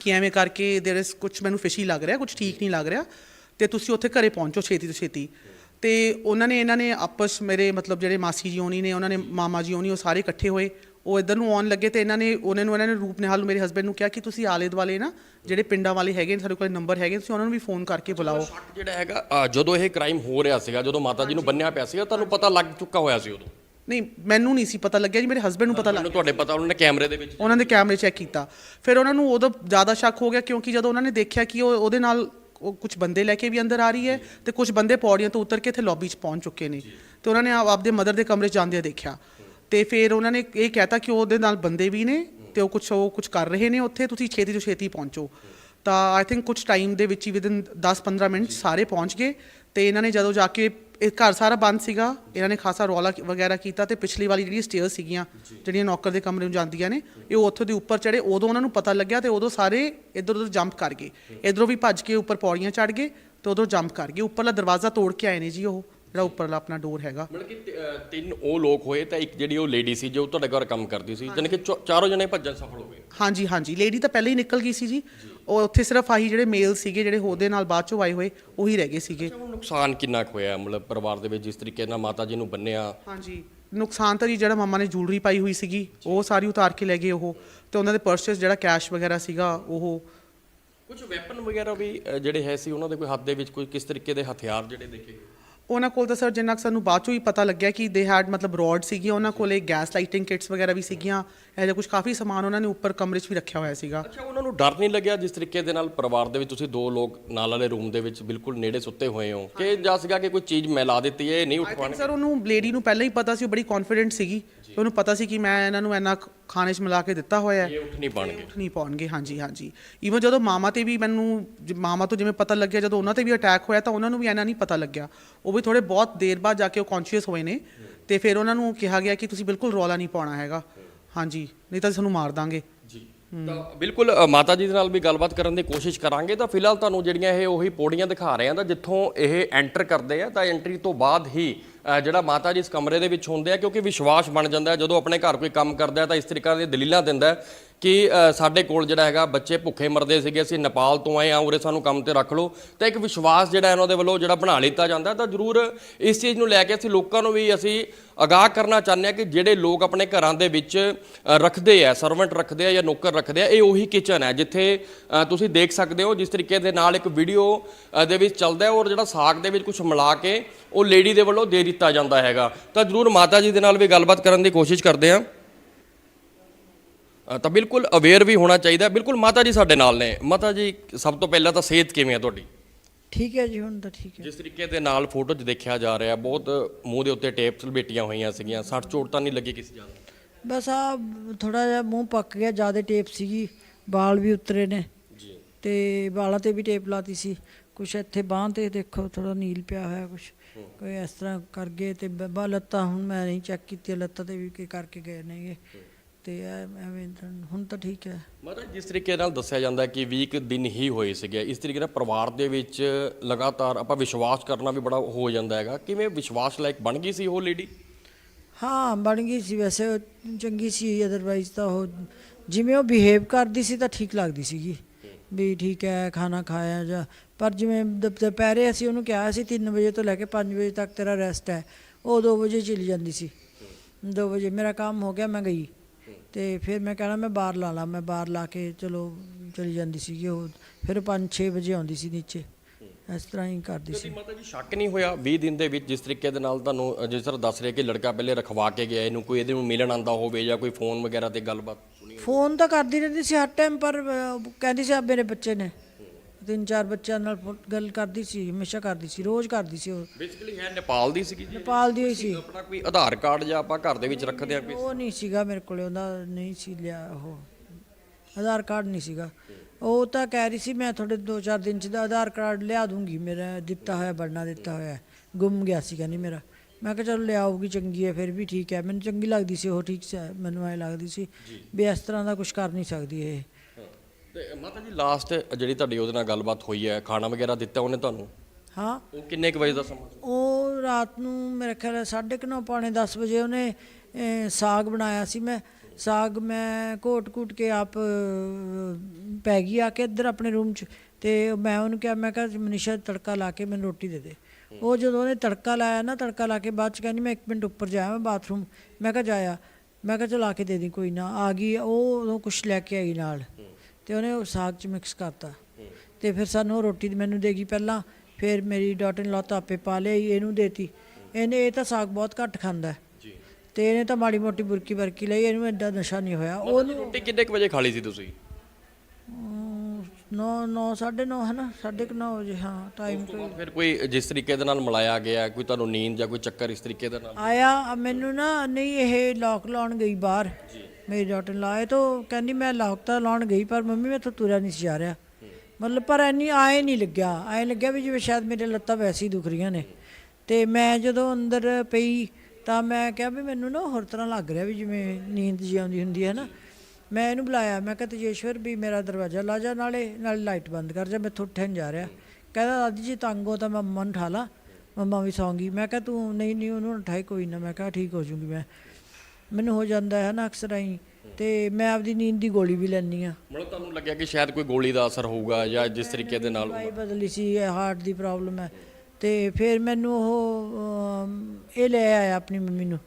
ਕਿ ਐਵੇਂ ਕਰਕੇ ਦੇਰ ਇਸ ਕੁਝ ਮੈਨੂੰ ਫਿਸ਼ੀ ਲੱਗ ਰਿਹਾ ਕੁਝ ਠੀਕ ਨਹੀਂ ਲੱਗ ਰਿਹਾ। ਤੇ ਤੁਸੀਂ ਉੱਥੇ ਘਰੇ ਪਹੁੰਚੋ ਛੇਤੀ ਤੋਂ ਛੇਤੀ। ਤੇ ਉਹਨਾਂ ਨੇ ਇਹਨਾਂ ਨੇ ਆਪਸ ਮੇਰੇ ਮਤਲਬ ਜਿਹੜੇ ਮਾਸੀ ਜੀ ਹੋਣੀ ਨੇ ਉਹਨਾਂ ਨੇ ਮਾਮਾ ਜੀ ਹੋਣੀ ਉਹ ਸਾਰੇ ਇਕੱਠੇ ਹੋਏ। ਉਹ ਇਧਰ ਨੂੰ ਆਉਣ ਲੱਗੇ ਤੇ ਇਹਨਾਂ ਨੇ ਉਹਨਾਂ ਨੂੰ ਇਹਨਾਂ ਨੇ ਰੂਪ ਨਿਹਾਲ ਨੂੰ ਮੇਰੇ ਹਸਬੰਡ ਨੂੰ ਕਿਹਾ ਕਿ ਤੁਸੀਂ ਆਲੇ ਦੁਆਲੇ ਨਾ ਜਿਹੜੇ ਪਿੰਡਾਂ ਵਾਲੇ ਹੈਗੇ ਨੇ ਸਾਡੇ ਕੋਲ ਨੰਬਰ ਹੈਗੇ ਤੁਸੀਂ ਉਹਨਾਂ ਨੂੰ ਵੀ ਫੋਨ ਕਰਕੇ ਬੁਲਾਓ। ਜਿਹੜਾ ਹੈਗਾ ਜਦੋਂ ਇਹ ਕ੍ਰਾਈਮ ਹੋ ਰਿਹਾ ਸੀਗਾ ਜਦੋਂ ਮਾਤਾ ਜੀ ਨੂੰ ਬੰਨਿਆ ਪਿਆ ਸੀਗਾ ਤੁਹਾਨੂੰ ਪਤਾ ਲੱਗ ਚੁੱਕਾ ਹੋਇਆ ਸੀ ਉਦੋਂ? ਨਹੀਂ ਮੈਨੂੰ ਨਹੀਂ ਸੀ ਪਤਾ ਲੱਗਿਆ ਜੀ ਮੇਰੇ ਹਸਬੰਡ ਨੂੰ ਪਤਾ ਲੱਗ ਤੁਹਾਡੇ ਪਤਾ ਉਹਨਾਂ ਨੇ ਕੈਮਰੇ ਦੇ ਵਿੱਚ ਉਹਨਾਂ ਦੇ ਕੈਮਰੇ ਚੈੱਕ ਕੀਤਾ। ਫਿਰ ਉਹਨਾਂ ਨੂੰ ਉਦੋਂ ਜ਼ਿਆਦਾ ਸ਼ੱਕ ਹੋ ਗਿਆ ਕਿਉਂਕਿ ਜਦੋਂ ਉਹਨਾਂ ਨੇ ਦੇਖਿਆ ਕਿ ਉਹ ਉਹਦੇ ਨਾਲ ਕੁਝ ਬੰਦੇ ਲੈ ਕੇ ਵੀ ਅੰਦਰ ਆ ਰਹੀ ਹੈ ਤੇ ਕੁਝ ਬੰਦੇ ਪੌੜੀਆਂ ਤੋਂ ਉਤਰ ਕੇ ਇੱਥੇ ਲੌਬੀ 'ਚ ਪਹੁੰਚ ਚੁੱਕੇ ਨੇ। ਤੇ ਉਹਨਾਂ ਨੇ ਆਪ- ਆਪਦੇ ਮਦਰ ਦੇ ਕਮਰੇ 'ਚ ਜਾਂਦੇ ਦੇਖਿਆ। ਤੇ ਫਿਰ ਉਹਨਾਂ ਨੇ ਇਹ ਕਹਿਤਾ ਕਿ ਉਹਦੇ ਨਾਲ ਬੰਦੇ ਵੀ ਨੇ ਤੇ ਉਹ ਕੁਝ ਉਹ ਕੁਝ ਕਰ ਰਹੇ ਨੇ ਉੱਥੇ ਤੁਸੀਂ ਛੇਤੀ ਤੋਂ ਛੇਤੀ ਪਹੁੰਚੋ। ਤਾਂ ਆਈ ਥਿੰਕ ਕੁਝ ਟਾਈਮ ਦੇ ਵਿੱਚ ਹੀ ਵਿਦਨ 10-15 ਮਿੰਟ ਸਾਰੇ ਪਹੁੰਚ ਗਏ ਤੇ ਇਹਨਾਂ ਨੇ ਜਦੋਂ ਜਾ ਕੇ ਇਹ ਘਰ ਸਾਰਾ ਬੰਦ ਸੀਗਾ। ਇਹਨਾਂ ਨੇ ਖਾਸਾ ਰੌਲਾ ਵਗੈਰਾ ਕੀਤਾ ਤੇ ਪਿਛਲੀ ਵਾਲੀ ਜਿਹੜੀ ਸਟੇਅਰ ਸੀਗੀਆਂ ਜਿਹੜੀਆਂ ਨੌਕਰ ਦੇ ਕਮਰੇ ਨੂੰ ਜਾਂਦੀਆਂ ਨੇ ਇਹ ਉੱਥੋਂ ਦੇ ਉੱਪਰ ਚੜੇ ਉਦੋਂ ਉਹਨਾਂ ਨੂੰ ਪਤਾ ਲੱਗਿਆ ਤੇ ਉਦੋਂ ਸਾਰੇ ਇੱਧਰ ਉੱਧਰ ਜੰਪ ਕਰ ਗਏ। ਇਧਰੋਂ ਵੀ ਭੱਜ ਕੇ ਉੱਪਰ ਪੌੜੀਆਂ ਚੜ ਗਏ ਤੇ ਉਧਰੋਂ ਜੰਪ ਕਰ ਗਏ। ਉੱਪਰਲਾ ਦਰਵਾਜ਼ਾ ਤੋੜ ਕੇ ਆਏ ਨੇ ਜੀ ਉਹ ਜਿਹੜਾ ਉੱਪਰਲਾ ਆਪਣਾ ਡੋਰ ਹੈਗਾ। ਮਤਲਬ ਕਿ ਤ- ਤਿੰਨ ਉਹ ਲੋਕ ਹੋਏ ਤਾਂ ਇੱਕ ਜਿਹੜੀ ਉਹ ਲੇਡੀ ਸੀ ਜੋ ਤੁਹਾਡੇ ਘਰ ਕੰਮ ਕਰਦੀ ਸੀ ਜਾਣੀ ਕਿ ਚੌ- ਚਾਰੋਂ ਜਣੇ ਭੱਜਣ ਸਫਲ ਹੋ ਗਏ। ਹਾਂਜੀ ਹਾਂਜੀ। ਲੇਡੀ ਤਾਂ ਪਹਿਲਾਂ ਹੀ ਨਿਕਲ ਗਈ ਸੀ ਜੀ। ਉਹ ਉੱਥੇ ਸਿਰਫ ਆਹੀ ਜਿਹੜੇ ਮੇਲ ਸੀਗੇ ਜਿਹੜੇ ਉਹਦੇ ਨਾਲ ਬਾਅਦ ਚੋਂ ਆਏ ਹੋਏ ਉਹੀ ਰਹਿ ਗਏ ਸੀਗੇ। ਅੱਛਾ, ਹੁਣ ਨੁਕਸਾਨ ਕਿੰਨਾ ਕੁ ਹੋਇਆ? ਮਤਲਬ ਪਰਿਵਾਰ ਦੇ ਵਿੱਚ ਜਿਸ ਤਰੀਕੇ ਨਾਲ ਮਾਤਾ ਜੀ ਨੂੰ ਬੰਨਿਆ। ਹਾਂਜੀ ਨੁਕਸਾਨ ਤਾਂ ਜੀ ਜਿਹੜਾ ਮੰਮਾ ਨੇ ਜੂਲਰੀ ਪਾਈ ਹੋਈ ਸੀਗੀ ਉਹ ਸਾਰੀ ਉਤਾਰ ਕੇ ਲੈ ਗਏ ਉਹ। ਤੇ ਉਹਨਾਂ ਦੇ ਪਰਸਸ ਜਿਹੜਾ ਕੈਸ਼ ਵਗੈਰਾ ਸੀਗਾ ਉਹ ਕੁਝ ਵੈਪਨ ਵਗੈਰਾ ਵੀ ਅ, ਜਿਹੜੇ ਹੈ ਸੀ ਉਹਨਾਂ ਦੇ ਕੋਈ ਹੱਥ ਦੇ ਵਿੱਚ ਕੋਈ ਕਿਸ ਤਰੀਕੇ ਦੇ ਹਥਿਆਰ ਜਿਹੜੇ ਦੇਖੇ ਗਏ? ਉਹਨਾਂ ਕੋਲ ਤਾਂ ਸਰ ਜਿੰਨਾ ਕੁ ਸਾਨੂੰ ਬਾਅਦ ਚੋਂ ਹੀ ਪਤਾ ਲੱਗਿਆ ਕਿ ਦੇ ਹੈਡ ਮਤਲਬ ਰੋਡ ਸੀਗੀ ਉਹਨਾਂ ਕੋਲੇ ਗੈਸ ਲਾਈਟਿੰਗ ਕਿਟਸ ਵਗੈਰਾ ਵੀ ਸੀਗੀਆਂ ਇਹੋ ਜਿਹਾ ਕੁਝ ਕਾਫੀ ਸਮਾਨ ਉਹਨਾਂ ਨੇ ਉੱਪਰ ਕਮਰੇ 'ਚ ਵੀ ਰੱਖਿਆ ਹੋਇਆ ਸੀਗਾ। ਅੱਛਾ ਉਹਨਾਂ ਨੂੰ ਡਰ ਨਹੀਂ ਲੱਗਿਆ ਜਿਸ ਤਰੀਕੇ ਦੇ ਨਾਲ ਪਰਿਵਾਰ ਦੇ ਵਿੱਚ ਤੁਸੀਂ ਦੋ ਲੋਕ ਨਾਲ ਵਾਲੇ ਰੂਮ ਦੇ ਵਿੱਚ ਬਿਲਕੁਲ ਨੇੜੇ ਸੁੱਤੇ ਹੋਏ ਹੋ? ਕਿ ਜਾਂ ਸੀਗਾ ਕਿ ਕੋਈ ਚੀਜ਼ ਮਿਲਾ ਦਿੱਤੀ ਹੈ ਇਹ ਨਹੀਂ ਆਈ ਉਠਵਾਣ ਥਿੰਕ ਸਰ ਉਹਨੂੰ ਲੇਡੀ ਨੂੰ ਪਹਿਲਾਂ ਹੀ ਪਤਾ ਸੀ ਉਹ ਬੜੀ ਕੌਨਫੀਡੈਂਟ ਸੀਗੀ। ਉਹਨੂੰ ਪਤਾ ਸੀ ਕਿ ਮੈਂ ਇਹਨਾਂ ਨੂੰ ਇੰਨਾ ਕੁ ਖਾਣੇ 'ਚ ਮਿਲਾ ਕੇ ਦਿੱਤਾ ਹੋਇਆ ਹੈ। ਇਹ ਉੱਠ ਨਹੀਂ ਪਾਣਗੇ ਉੱਠ ਨਹੀਂ ਪਾਉਣਗੇ ਹਾਂਜੀ ਹਾਂਜੀ। ਈਵਨ ਜਦੋਂ ਮਾਮਾ ਤੇ ਵੀ ਮੈਨੂੰ ਜ- ਮਾਮਾ ਤੋਂ ਜਿਵੇਂ ਪਤਾ ਲੱਗਿਆ ਜਦੋਂ ਉਹਨਾਂ ਤੇ ਵੀ ਅਟੈਕ ਹੋਇਆ ਤਾਂ ਉਹਨਾਂ ਨੂੰ ਵੀ ਇਹਨਾਂ ਨਹੀਂ ਪਤਾ ਲੱਗਿਆ। ਉਹ ਵੀ ਥੋੜੇ ਬਹੁਤ ਦੇਰ ਬਾਅਦ ਜਾ ਕੇ ਉਹ ਕੌਨਸ਼ੀਅਸ ਹੋਏ ਨੇ ਤੇ ਫਿਰ ਉਹਨਾਂ ਨੂੰ ਕਿਹਾ ਗਿਆ ਕਿ ਤੁਸੀਂ ਬਿਲਕੁਲ ਰੌਲਾ ਨਹੀਂ ਪਾਉਣਾ ਹੈਗਾ। ਹਾਂਜੀ ਨਹੀਂ ਤਾਂ ਤੁਹਾਨੂੰ ਮਾਰ ਦਾਂਗੇ। ਜੀ। ਤਾਂ ਬਿਲਕੁਲ ਅ, ਮਾਤਾ ਜੀ ਦੇ ਨਾਲ ਵੀ ਗੱਲਬਾਤ ਕਰਨ ਦੀ ਕੋਸ਼ਿਸ਼ ਕਰਾਂਗੇ। ਤਾਂ ਫਿਲਹਾਲ ਤੁਹਾਨੂੰ ਜਿਹੜੀਆਂ ਇਹ ਉਹੀ ਪੌੜੀਆਂ ਦਿਖਾ ਰਹੇ ਆ ਤਾਂ ਜਿੱਥੋਂ ਇਹ ਐਂਟਰ ਕਰਦੇ ਆ ਤਾਂ ਐਂਟਰੀ ਤੋਂ ਬਾਅਦ ਹੀ ਅ, ਜਿਹੜਾ ਮਾਤਾ ਜੀ ਇਸ ਕਮਰੇ ਦੇ ਵਿੱਚ ਹੁੰਦੇ ਆ ਕਿਉਂਕਿ ਵਿਸ਼ਵਾਸ ਬਣ ਜਾਂਦਾ ਹੈ ਜਦੋਂ ਆਪਣੇ ਘਰ ਕੋਈ ਕੰਮ ਕਰਦਾ ਹੈ ਤਾਂ ਇਸ ਤਰੀਕੇ ਦੀਆਂ ਦਲੀਲਾਂ ਦਿੰਦਾ ਹੈ। ਕਿ ਸਾਡੇ ਕੋਲ ਜਿਹੜਾ ਹੈਗਾ ਬੱਚੇ ਭੁੱਖੇ ਮਰਦੇ ਸੀਗੇ, ਅਸੀਂ ਨੇਪਾਲ ਤੋਂ ਆਏ ਆ ਉਰੇ ਸਾਨੂੰ ਕੰਮ ਤੇ ਰੱਖ ਲਓ। ਤਾਂ ਇੱਕ ਵਿਸ਼ਵਾਸ ਜਿਹੜਾ ਇਹਨਾਂ ਦੇ ਵੱਲੋਂ ਜਿਹੜਾ ਬਣਾ ਲਿੱਤਾ ਜਾਂਦਾ ਤਾਂ ਜ਼ਰੂਰ ਇਸ ਚੀਜ਼ ਨੂੰ ਲੈ ਕੇ ਅਸੀਂ ਲੋਕਾਂ ਨੂੰ ਵੀ ਅਸੀਂ ਅਗਾਹ ਕਰਨਾ ਚਾਹੁੰਦੇ ਆ ਕਿ ਜਿਹੜੇ ਲੋਕ ਆਪਣੇ ਘਰਾਂ ਦੇ ਵਿੱਚ ਰੱਖਦੇ ਆ, ਸਰਵੈਂਟ ਰੱਖਦੇ ਆ ਜਾਂ ਨੌਕਰ ਰੱਖਦੇ ਆ, ਇਹ ਉਹੀ ਕਿਚਨ ਹੈ, ਜਿੱਥੇ ਤੁਸੀਂ ਦੇਖ ਸਕਦੇ ਹੋ, ਜਿਸ ਤਰੀਕੇ ਦੇ ਨਾਲ ਇੱਕ ਵੀਡੀਓ ਦੇ ਵਿੱਚ ਚੱਲਦਾ ਹੈ ਔਰ ਜਿਹੜਾ ਸਾਗ ਦੇ ਵਿੱਚ ਕੁਝ ਮਿਲਾ ਕੇ ਉਹ ਲੇਡੀ ਦੇ ਵੱਲੋਂ ਦੇ ਦਿੱਤਾ ਜਾਂਦਾ ਹੈਗਾ। ਤਾਂ ਜ਼ਰੂਰ ਮਾਤਾ ਜੀ ਦੇ ਨਾਲ ਵੀ ਗੱਲਬਾਤ ਕਰਨ ਦੀ ਕੋਸ਼ਿਸ਼ ਕਰਦੇ ਆ ਅ, ਤਾਂ ਬਿਲਕੁਲ ਅਵੇਅਰ ਵੀ ਹੋਣਾ ਚਾਹੀਦਾ। ਬਿਲਕੁਲ ਮਾਤਾ ਜੀ ਸਾਡੇ ਨਾਲ ਨੇ। ਮਾਤਾ ਜੀ ਸਭ ਤੋਂ ਪਹਿਲਾਂ ਤਾਂ ਸਿਹਤ ਕਿਵੇਂ ਹੈ ਤੁਹਾਡੀ? ਠੀਕ ਹੈ ਜੀ ਹੁਣ ਤਾਂ ਠੀਕ ਹੈ। ਜਿਸ ਤਰੀਕੇ ਦੇ ਨਾਲ ਫੋਟੋ 'ਚ ਦੇਖਿਆ ਜਾ ਰਿਹਾ ਬਹੁਤ ਮੂੰਹ ਦੇ ਉੱਤੇ ਟੇਪਸ ਲਪੇਟੀਆਂ ਹੋਈਆਂ ਸੀਗੀਆਂ। ਸੱਟ ਚੋਟ ਤਾਂ ਨਹੀਂ ਲੱਗੀ ਕਿਸੇ ਜਾਨ ਬਸ ਆ ਥੋੜਾ ਜਿਹਾ ਮੂੰਹ ਪੱਕ ਗਿਆ ਜ਼ਿਆਦਾ ਟੇਪ ਸੀਗੀ। ਵਾਲ ਵੀ ਉਤਰੇ ਨੇ। ਜੀ। ਤੇ ਵਾਲਾਂ ਤੇ ਵੀ ਟੇਪ ਲਾਤੀ ਸੀ। ਕੁਛ ਇੱਥੇ ਬਾਂਹ ਤੇ ਦੇਖੋ ਥੋੜਾ ਨੀਲ ਪਿਆ ਹੋਇਆ ਕੁਛ। ਕੋਈ ਇਸ ਤਰ੍ਹਾਂ ਕਰ ਗਏ ਤੇ ਬ- ਬਾ ਲੱਤਾਂ ਹੁਣ ਮੈਂ ਨਹੀਂ ਚੈੱਕ ਕੀਤੀ ਲੱਤਾਂ ਤੇ ਵੀ ਕੀ ਕਰਕੇ ਗਏ ਨੇਗੇ। ਤੇ ਐ- ਐਵੇਂ ਤਾਂ ਹੁਣ ਤਾਂ ਠੀਕ ਹੈ ਮਤਲਬ ਜਿਸ ਤਰੀਕੇ ਨਾਲ ਦੱਸਿਆ ਜਾਂਦਾ ਹੈ ਕਿ 20 ਕੁ ਦਿਨ ਹੀ ਹੋਏ ਸੀਗੇ ਇਸ ਤਰੀਕੇ ਨਾਲ ਪਰਿਵਾਰ ਦੇ ਵਿੱਚ ਲਗਾਤਾਰ ਆਪਾਂ ਵਿਸ਼ਵਾਸ ਕਰਨਾ ਵੀ ਬੜਾ ਹੋ ਜਾਂਦਾ ਹੈਗਾ। ਕਿਵੇਂ ਵਿਸ਼ਵਾਸ ਲਾਇਕ ਬਣ ਗਈ ਸੀ ਉਹ ਲੇਡੀ? ਹਾਂ ਬਣ ਗਈ ਸੀ। ਵੈਸੇ ਉਹ ਚੰਗੀ ਸੀ ਅਦਰਵਾਈਜ਼ ਤਾਂ ਉਹ ਜਿਵੇਂ ਉਹ ਬਿਹੇਵ ਕਰਦੀ ਸੀ ਤਾਂ ਠੀਕ ਲੱਗਦੀ ਸੀਗੀ। ਵੀ ਠੀਕ ਹੈ ਖਾਣਾ ਖਾਇਆ ਜਾਂ। ਪਰ ਜਿਵੇਂ ਦੁਪ- ਦੁਪਹਿਰੇ ਅਸੀਂ ਉਹਨੂੰ ਕਿਹਾ ਸੀ 3 ਵਜੇ ਤੋਂ ਲੈ ਕੇ 5 ਵਜੇ ਤੱਕ ਤੇਰਾ ਰੈਸਟ ਹੈ ਉਹ 2 ਵਜੇ ਚਲੀ ਜਾਂਦੀ ਸੀ। 2 ਵਜੇ ਮੇਰਾ ਕੰਮ ਹੋ ਗਿਆ ਮੈਂ ਗਈ। ਤੇ ਫਿਰ ਮੈਂ ਕਹਿਣਾ ਮੈਂ ਬਾਹਰ ਲਾ ਲਾ ਮੈਂ ਬਾਹਰ ਲਾ ਕੇ ਚਲੋ ਚਲੀ ਜਾਂਦੀ ਸੀਗੀ ਉਹ ਫਿਰ 5-6 ਵਜੇ ਆਉਂਦੀ ਸੀ ਨੀਚੇ। ਇਸ ਤਰ੍ਹਾਂ ਹੀ ਕਰਦੀ ਸੀ। ਮਾਤਾ ਜੀ ਸ਼ੱਕ ਨਹੀਂ ਹੋਇਆ 20 ਦਿਨ ਦੇ ਵਿੱਚ ਜਿਸ ਤਰੀਕੇ ਦੇ ਨਾਲ ਤੁਹਾਨੂੰ ਜਿਸ ਤਰ੍ਹਾਂ ਦੱਸ ਰਹੇ ਕਿ ਲੜਕਾ ਪਹਿਲੇ ਰਖਵਾ ਕੇ ਗਿਆ ਇਹਨੂੰ ਕੋਈ ਇਹਦੇ ਨੂੰ ਮਿਲਣ ਆਂਦਾ ਹੋਵੇ ਜਾਂ ਕੋਈ ਫੋਨ ਵਗੈਰਾ ਤੇ ਗੱਲਬਾਤ ਸੁਣੀ ਫੋਨ ਤਾਂ ਕਰਦੀ ਰਹਿੰਦੀ ਸੀ ਹਰ ਟਾਈਮ ਪਰ ਕਹਿੰਦੀ ਸੀ ਆ ਮੇਰੇ ਬੱਚੇ ਨੇ। ਤਿੰਨ ਚਾਰ ਬੱਚਿਆਂ ਨਾਲ ਫੋ- ਗੱਲ ਕਰਦੀ ਸੀ ਹਮੇਸ਼ਾ ਕਰਦੀ ਸੀ ਰੋਜ਼ ਕਰਦੀ ਸੀ ਉਹ। ਬੇਸਿਕਲੀ ਹੈ ਨੇਪਾਲ ਦੀ ਸੀਗੀ ਜੀ? ਨੇਪਾਲ ਦੀ ਹੋਈ ਸੀ। ਆਪਣਾ ਕੋਈ ਆਧਾਰ ਕਾਰਡ ਜਾਂ ਆਪਾਂ ਘਰ ਦੇ ਵਿੱਚ ਰੱਖਦੇ ਆ ਕੋਈ? ਉਹ ਨਹੀਂ ਸੀਗਾ ਮੇਰੇ ਕੋਲੇ ਉਹਦਾ ਨਹੀਂ ਸੀ ਲਿਆ ਉਹ। ਆਧਾਰ ਕਾਰਡ ਨਹੀਂ ਸੀਗਾ। ਉਹ ਤਾਂ ਕਹਿ ਰਹੀ ਸੀ ਮੈਂ ਤੁਹਾਡੇ 2-4 ਦਿਨ ਚ ਦਾ ਆਧਾਰ ਕਾਰਡ ਲਿਆ ਦੂੰਗੀ ਮੇਰਾ ਦਿੱਤਾ ਹੋਇਆ ਬਣਨਾ ਦਿੱਤਾ ਹੋਇਆ ਹੈ। ਗੁੰਮ ਗਿਆ ਸੀ ਕਹਿੰਦੀ ਮੇਰਾ। ਮੈਂ ਕਿਹਾ ਚਲੋ ਲਿਆਉਗੀ ਚੰਗੀ ਹੈ ਫਿਰ ਵੀ ਠੀਕ ਹੈ। ਮੈਨੂੰ ਚੰਗੀ ਲੱਗਦੀ ਸੀ ਉਹ ਠੀਕ ਸੀ ਮੈਨੂੰ ਐ ਲੱਗਦੀ ਸੀ ਵੀ ਇਸ ਤਰ੍ਹਾਂ ਦਾ ਕੁਝ ਕਰ ਨਹੀਂ ਸਕਦੀ ਇਹ। ਤੇ ਮਾਤਾ ਜੀ ਲਾਸਟ ਜਿਹੜੀ ਤੁਹਾਡੀ ਉਹਦੇ ਨਾਲ ਗੱਲਬਾਤ ਹੋਈ ਹੈ ਖਾਣਾ ਵਗੈਰਾ ਦਿੱਤਾ ਉਹਨੇ ਤੁਹਾਨੂੰ? ਹਾਂ। ਉਹ ਕਿੰਨੇ ਕੁ ਵਜੇ ਦਾ ਸਮਾਂ? ਸੀ? ਉਹ ਰਾਤ ਨੂੰ ਮੇਰੇ ਖਿਆਲ ਹੈ ਸਾਢੇ ਕੁ ਨੌ ਪੌਣੇ 10 ਵਜੇ ਉਹਨੇ ਅਹ, ਸਾਗ ਬਣਾਇਆ ਸੀ ਮੈਂ। ਸਾਗ ਮੈਂ ਘੋਟ-ਘੂਟ ਕੇ ਆਪ ਅਹ, ਪੈ ਗਈ ਆ ਕੇ ਇੱਧਰ ਆਪਣੇ ਰੂਮ 'ਚ। ਤੇ ਮੈਂ ਉਹਨੂੰ ਕਿਹਾ ਮੈਂ ਕਿਹਾ ਮਨੀਸ਼ਾ ਤੜਕਾ ਲਾ ਕੇ ਮੈਨੂੰ ਰੋਟੀ ਦੇ ਦੇ। ਉਹ ਜਦੋਂ ਉਹਨੇ ਤੜਕਾ ਲਾਇਆ ਨਾ ਤੜਕਾ ਲਾ ਕੇ ਬਾਅਦ ਚ ਕਹਿੰਦੀ ਮੈਂ ਇੱਕ ਮਿੰਟ ਉੱਪਰ ਜਾਇਆ ਮੈਂ ਬਾਥਰੂਮ। ਮੈਂ ਕਿਹਾ ਜਾਇਆ ਮੈਂ ਕਿਹਾ ਚਲ ਆ ਕੇ ਦੇ ਦੀ ਕੋਈ ਨਾ। ਆ ਗਈ ਉਹ ਉਦੋਂ ਕੁਛ ਲੈ ਕੇ ਆਈ ਨਾਲ। ਤੇ ਉਹਨੇ ਉਹ ਸਾਗ 'ਚ ਮਿਕਸ ਕਰਤਾ। ਤੇ ਫਿਰ ਸਾਨੂੰ ਉਹ ਰੋਟੀ ਮੈਨੂੰ ਦੇਗੀ ਪਹਿਲਾਂ ਫਿਰ ਮੇਰੀ ਡਾਟਰ ਲਾ ਆਪੇ ਪਾ ਲਈ ਇਹਨੂੰ ਦੇਤੀ। ਇਹਨੇ ਇਹ ਤਾਂ ਸਾਗ ਬਹੁਤ ਘੱਟ ਖਾਂਦਾ। ਤੇ ਇਹਨੇ ਤਾਂ ਮਾੜੀ ਮੋਟੀ ਬੁਰਕੀ ਬਰਕੀ ਲਈ ਇਹਨੂੰ ਐਡਾ ਨਸ਼ਾ ਨਹੀਂ ਹੋਇਆ। ਉਹਨੂੰ ਰੋਟੀ ਕਿੰਨੇ ਕੁ ਵਜੇ ਖਾ ਲਈ ਸੀ ਤੁਸੀਂ? 9 9 9:30 ਹੈ ਨਾ? 9:30 ਵਜੇ ਹਾਂ ਟਾਈਮ ਤੋਂ ਫਿਰ ਕੋਈ ਜਿਸ ਤਰੀਕੇ ਦੇ ਨਾਲ ਮਿਲਾਇਆ ਗਿਆ ਕੋਈ ਤੁਹਾਨੂੰ ਨੀਂਦ ਜਾਂ ਕੋਈ ਚੱਕਰ ਇਸ ਤਰੀਕੇ ਦੇ ਨਾਲ? ਆਇਆ ਮੈਨੂੰ ਨਾ ਨਹੀਂ ਇਹ ਲੌਕ ਲਾਉਣ ਗਈ ਬਾਹਰ। ਮੇਰੀ ਡਾਟਰ ਲਾਏ ਤਾਂ ਕਹਿੰਦੀ ਮੈਂ ਲੌਕ ਤਾਂ ਲਾਉਣ ਗਈ ਪਰ ਮੰਮੀ ਮੈਂ ਤੁਰਿਆ ਨਹੀਂ ਸੀ ਜਾ ਰਿਹਾ। ਮਤਲਬ ਪਰ ਐਨੀ ਆਏ ਨਹੀਂ ਲੱਗਿਆ। ਐ ਲੱਗਿਆ ਵੀ ਜਿਵੇਂ ਸ਼ਾਇਦ ਮੇਰੇ ਲੱਤਾਂ ਵੈਸੇ ਹੀ ਦੁਖ ਰਹੀਆਂ ਨੇ। ਤੇ ਮੈਂ ਜਦੋਂ ਅੰਦਰ ਪਈ ਤਾਂ ਮੈਂ ਕਿਹਾ ਵੀ ਮੈਨੂੰ ਨਾ ਹੋਰ ਤਰ੍ਹਾਂ ਲੱਗ ਰਿਹਾ ਵੀ ਜਿਵੇਂ ਨੀਂਦ ਜਿਹੀ ਆਉਂਦੀ ਹੁੰਦੀ ਹੈ ਨਾ। ਮੈਂ ਇਹਨੂੰ ਬੁਲਾਇਆ ਮੈਂ ਕਿਹਾ ਤੇਜੇਸ਼ਵਰ ਵੀ ਮੇਰਾ ਦਰਵਾਜ਼ਾ ਲਾ ਜਾ ਨਾਲੇ ਨਾਲੇ ਲਾਈਟ ਬੰਦ ਕਰ ਜਾ ਉੱਠਿਆ ਨਹੀਂ ਜਾ ਰਿਹਾ। ਕਹਿੰਦਾ ਦਾਦੀ ਜੀ ਤੰਗ ਹੋ ਤਾਂ ਮੈਂ ਮੰਮਾ ਨੂੰ ਉਠਾ ਲਾ ਮੰਮਾ ਵੀ ਸੌਂਗੀ। ਮੈਂ ਕਿਹਾ ਤੂੰ ਨਹੀਂ ਨਹੀਂ ਉਹਨੂੰ ਉਠਾਈ ਕੋਈ ਨਾ। ਮੈਂ ਕਿਹਾ ਠੀਕ ਹੋ ਜੂਗੀ ਮੈਂ। ਮੈਨੂੰ ਹੋ ਜਾਂਦਾ ਹੈ ਨਾ ਅਕਸਰ ਆਈ ਤੇ ਮੈਂ ਆਪਦੀ ਨੀਂਦ ਦੀ ਗੋਲੀ ਵੀ ਲੈਣੀ ਆ ਮਤਲਬ ਤੁਹਾਨੂੰ ਲੱਗਿਆ ਕਿ ਸ਼ਾਇਦ ਕੋਈ ਗੋਲੀ ਦਾ ਅਸਰ ਹੋਊਗਾ ਜਾਂ ਜਿਸ ਤਰੀਕੇ ਦੇ ਨਾਲ ਦਵਾਈ ਬਦਲੀ ਸੀ ਹਾਰਟ ਦੀ ਪ੍ਰੋਬਲਮ ਹੈ। ਤੇ ਫਿਰ ਮੈਨੂੰ ਉਹ ਇਹ ਲੈ ਆਇਆ ਆਪਣੀ ਮੰਮੀ ਨੂੰ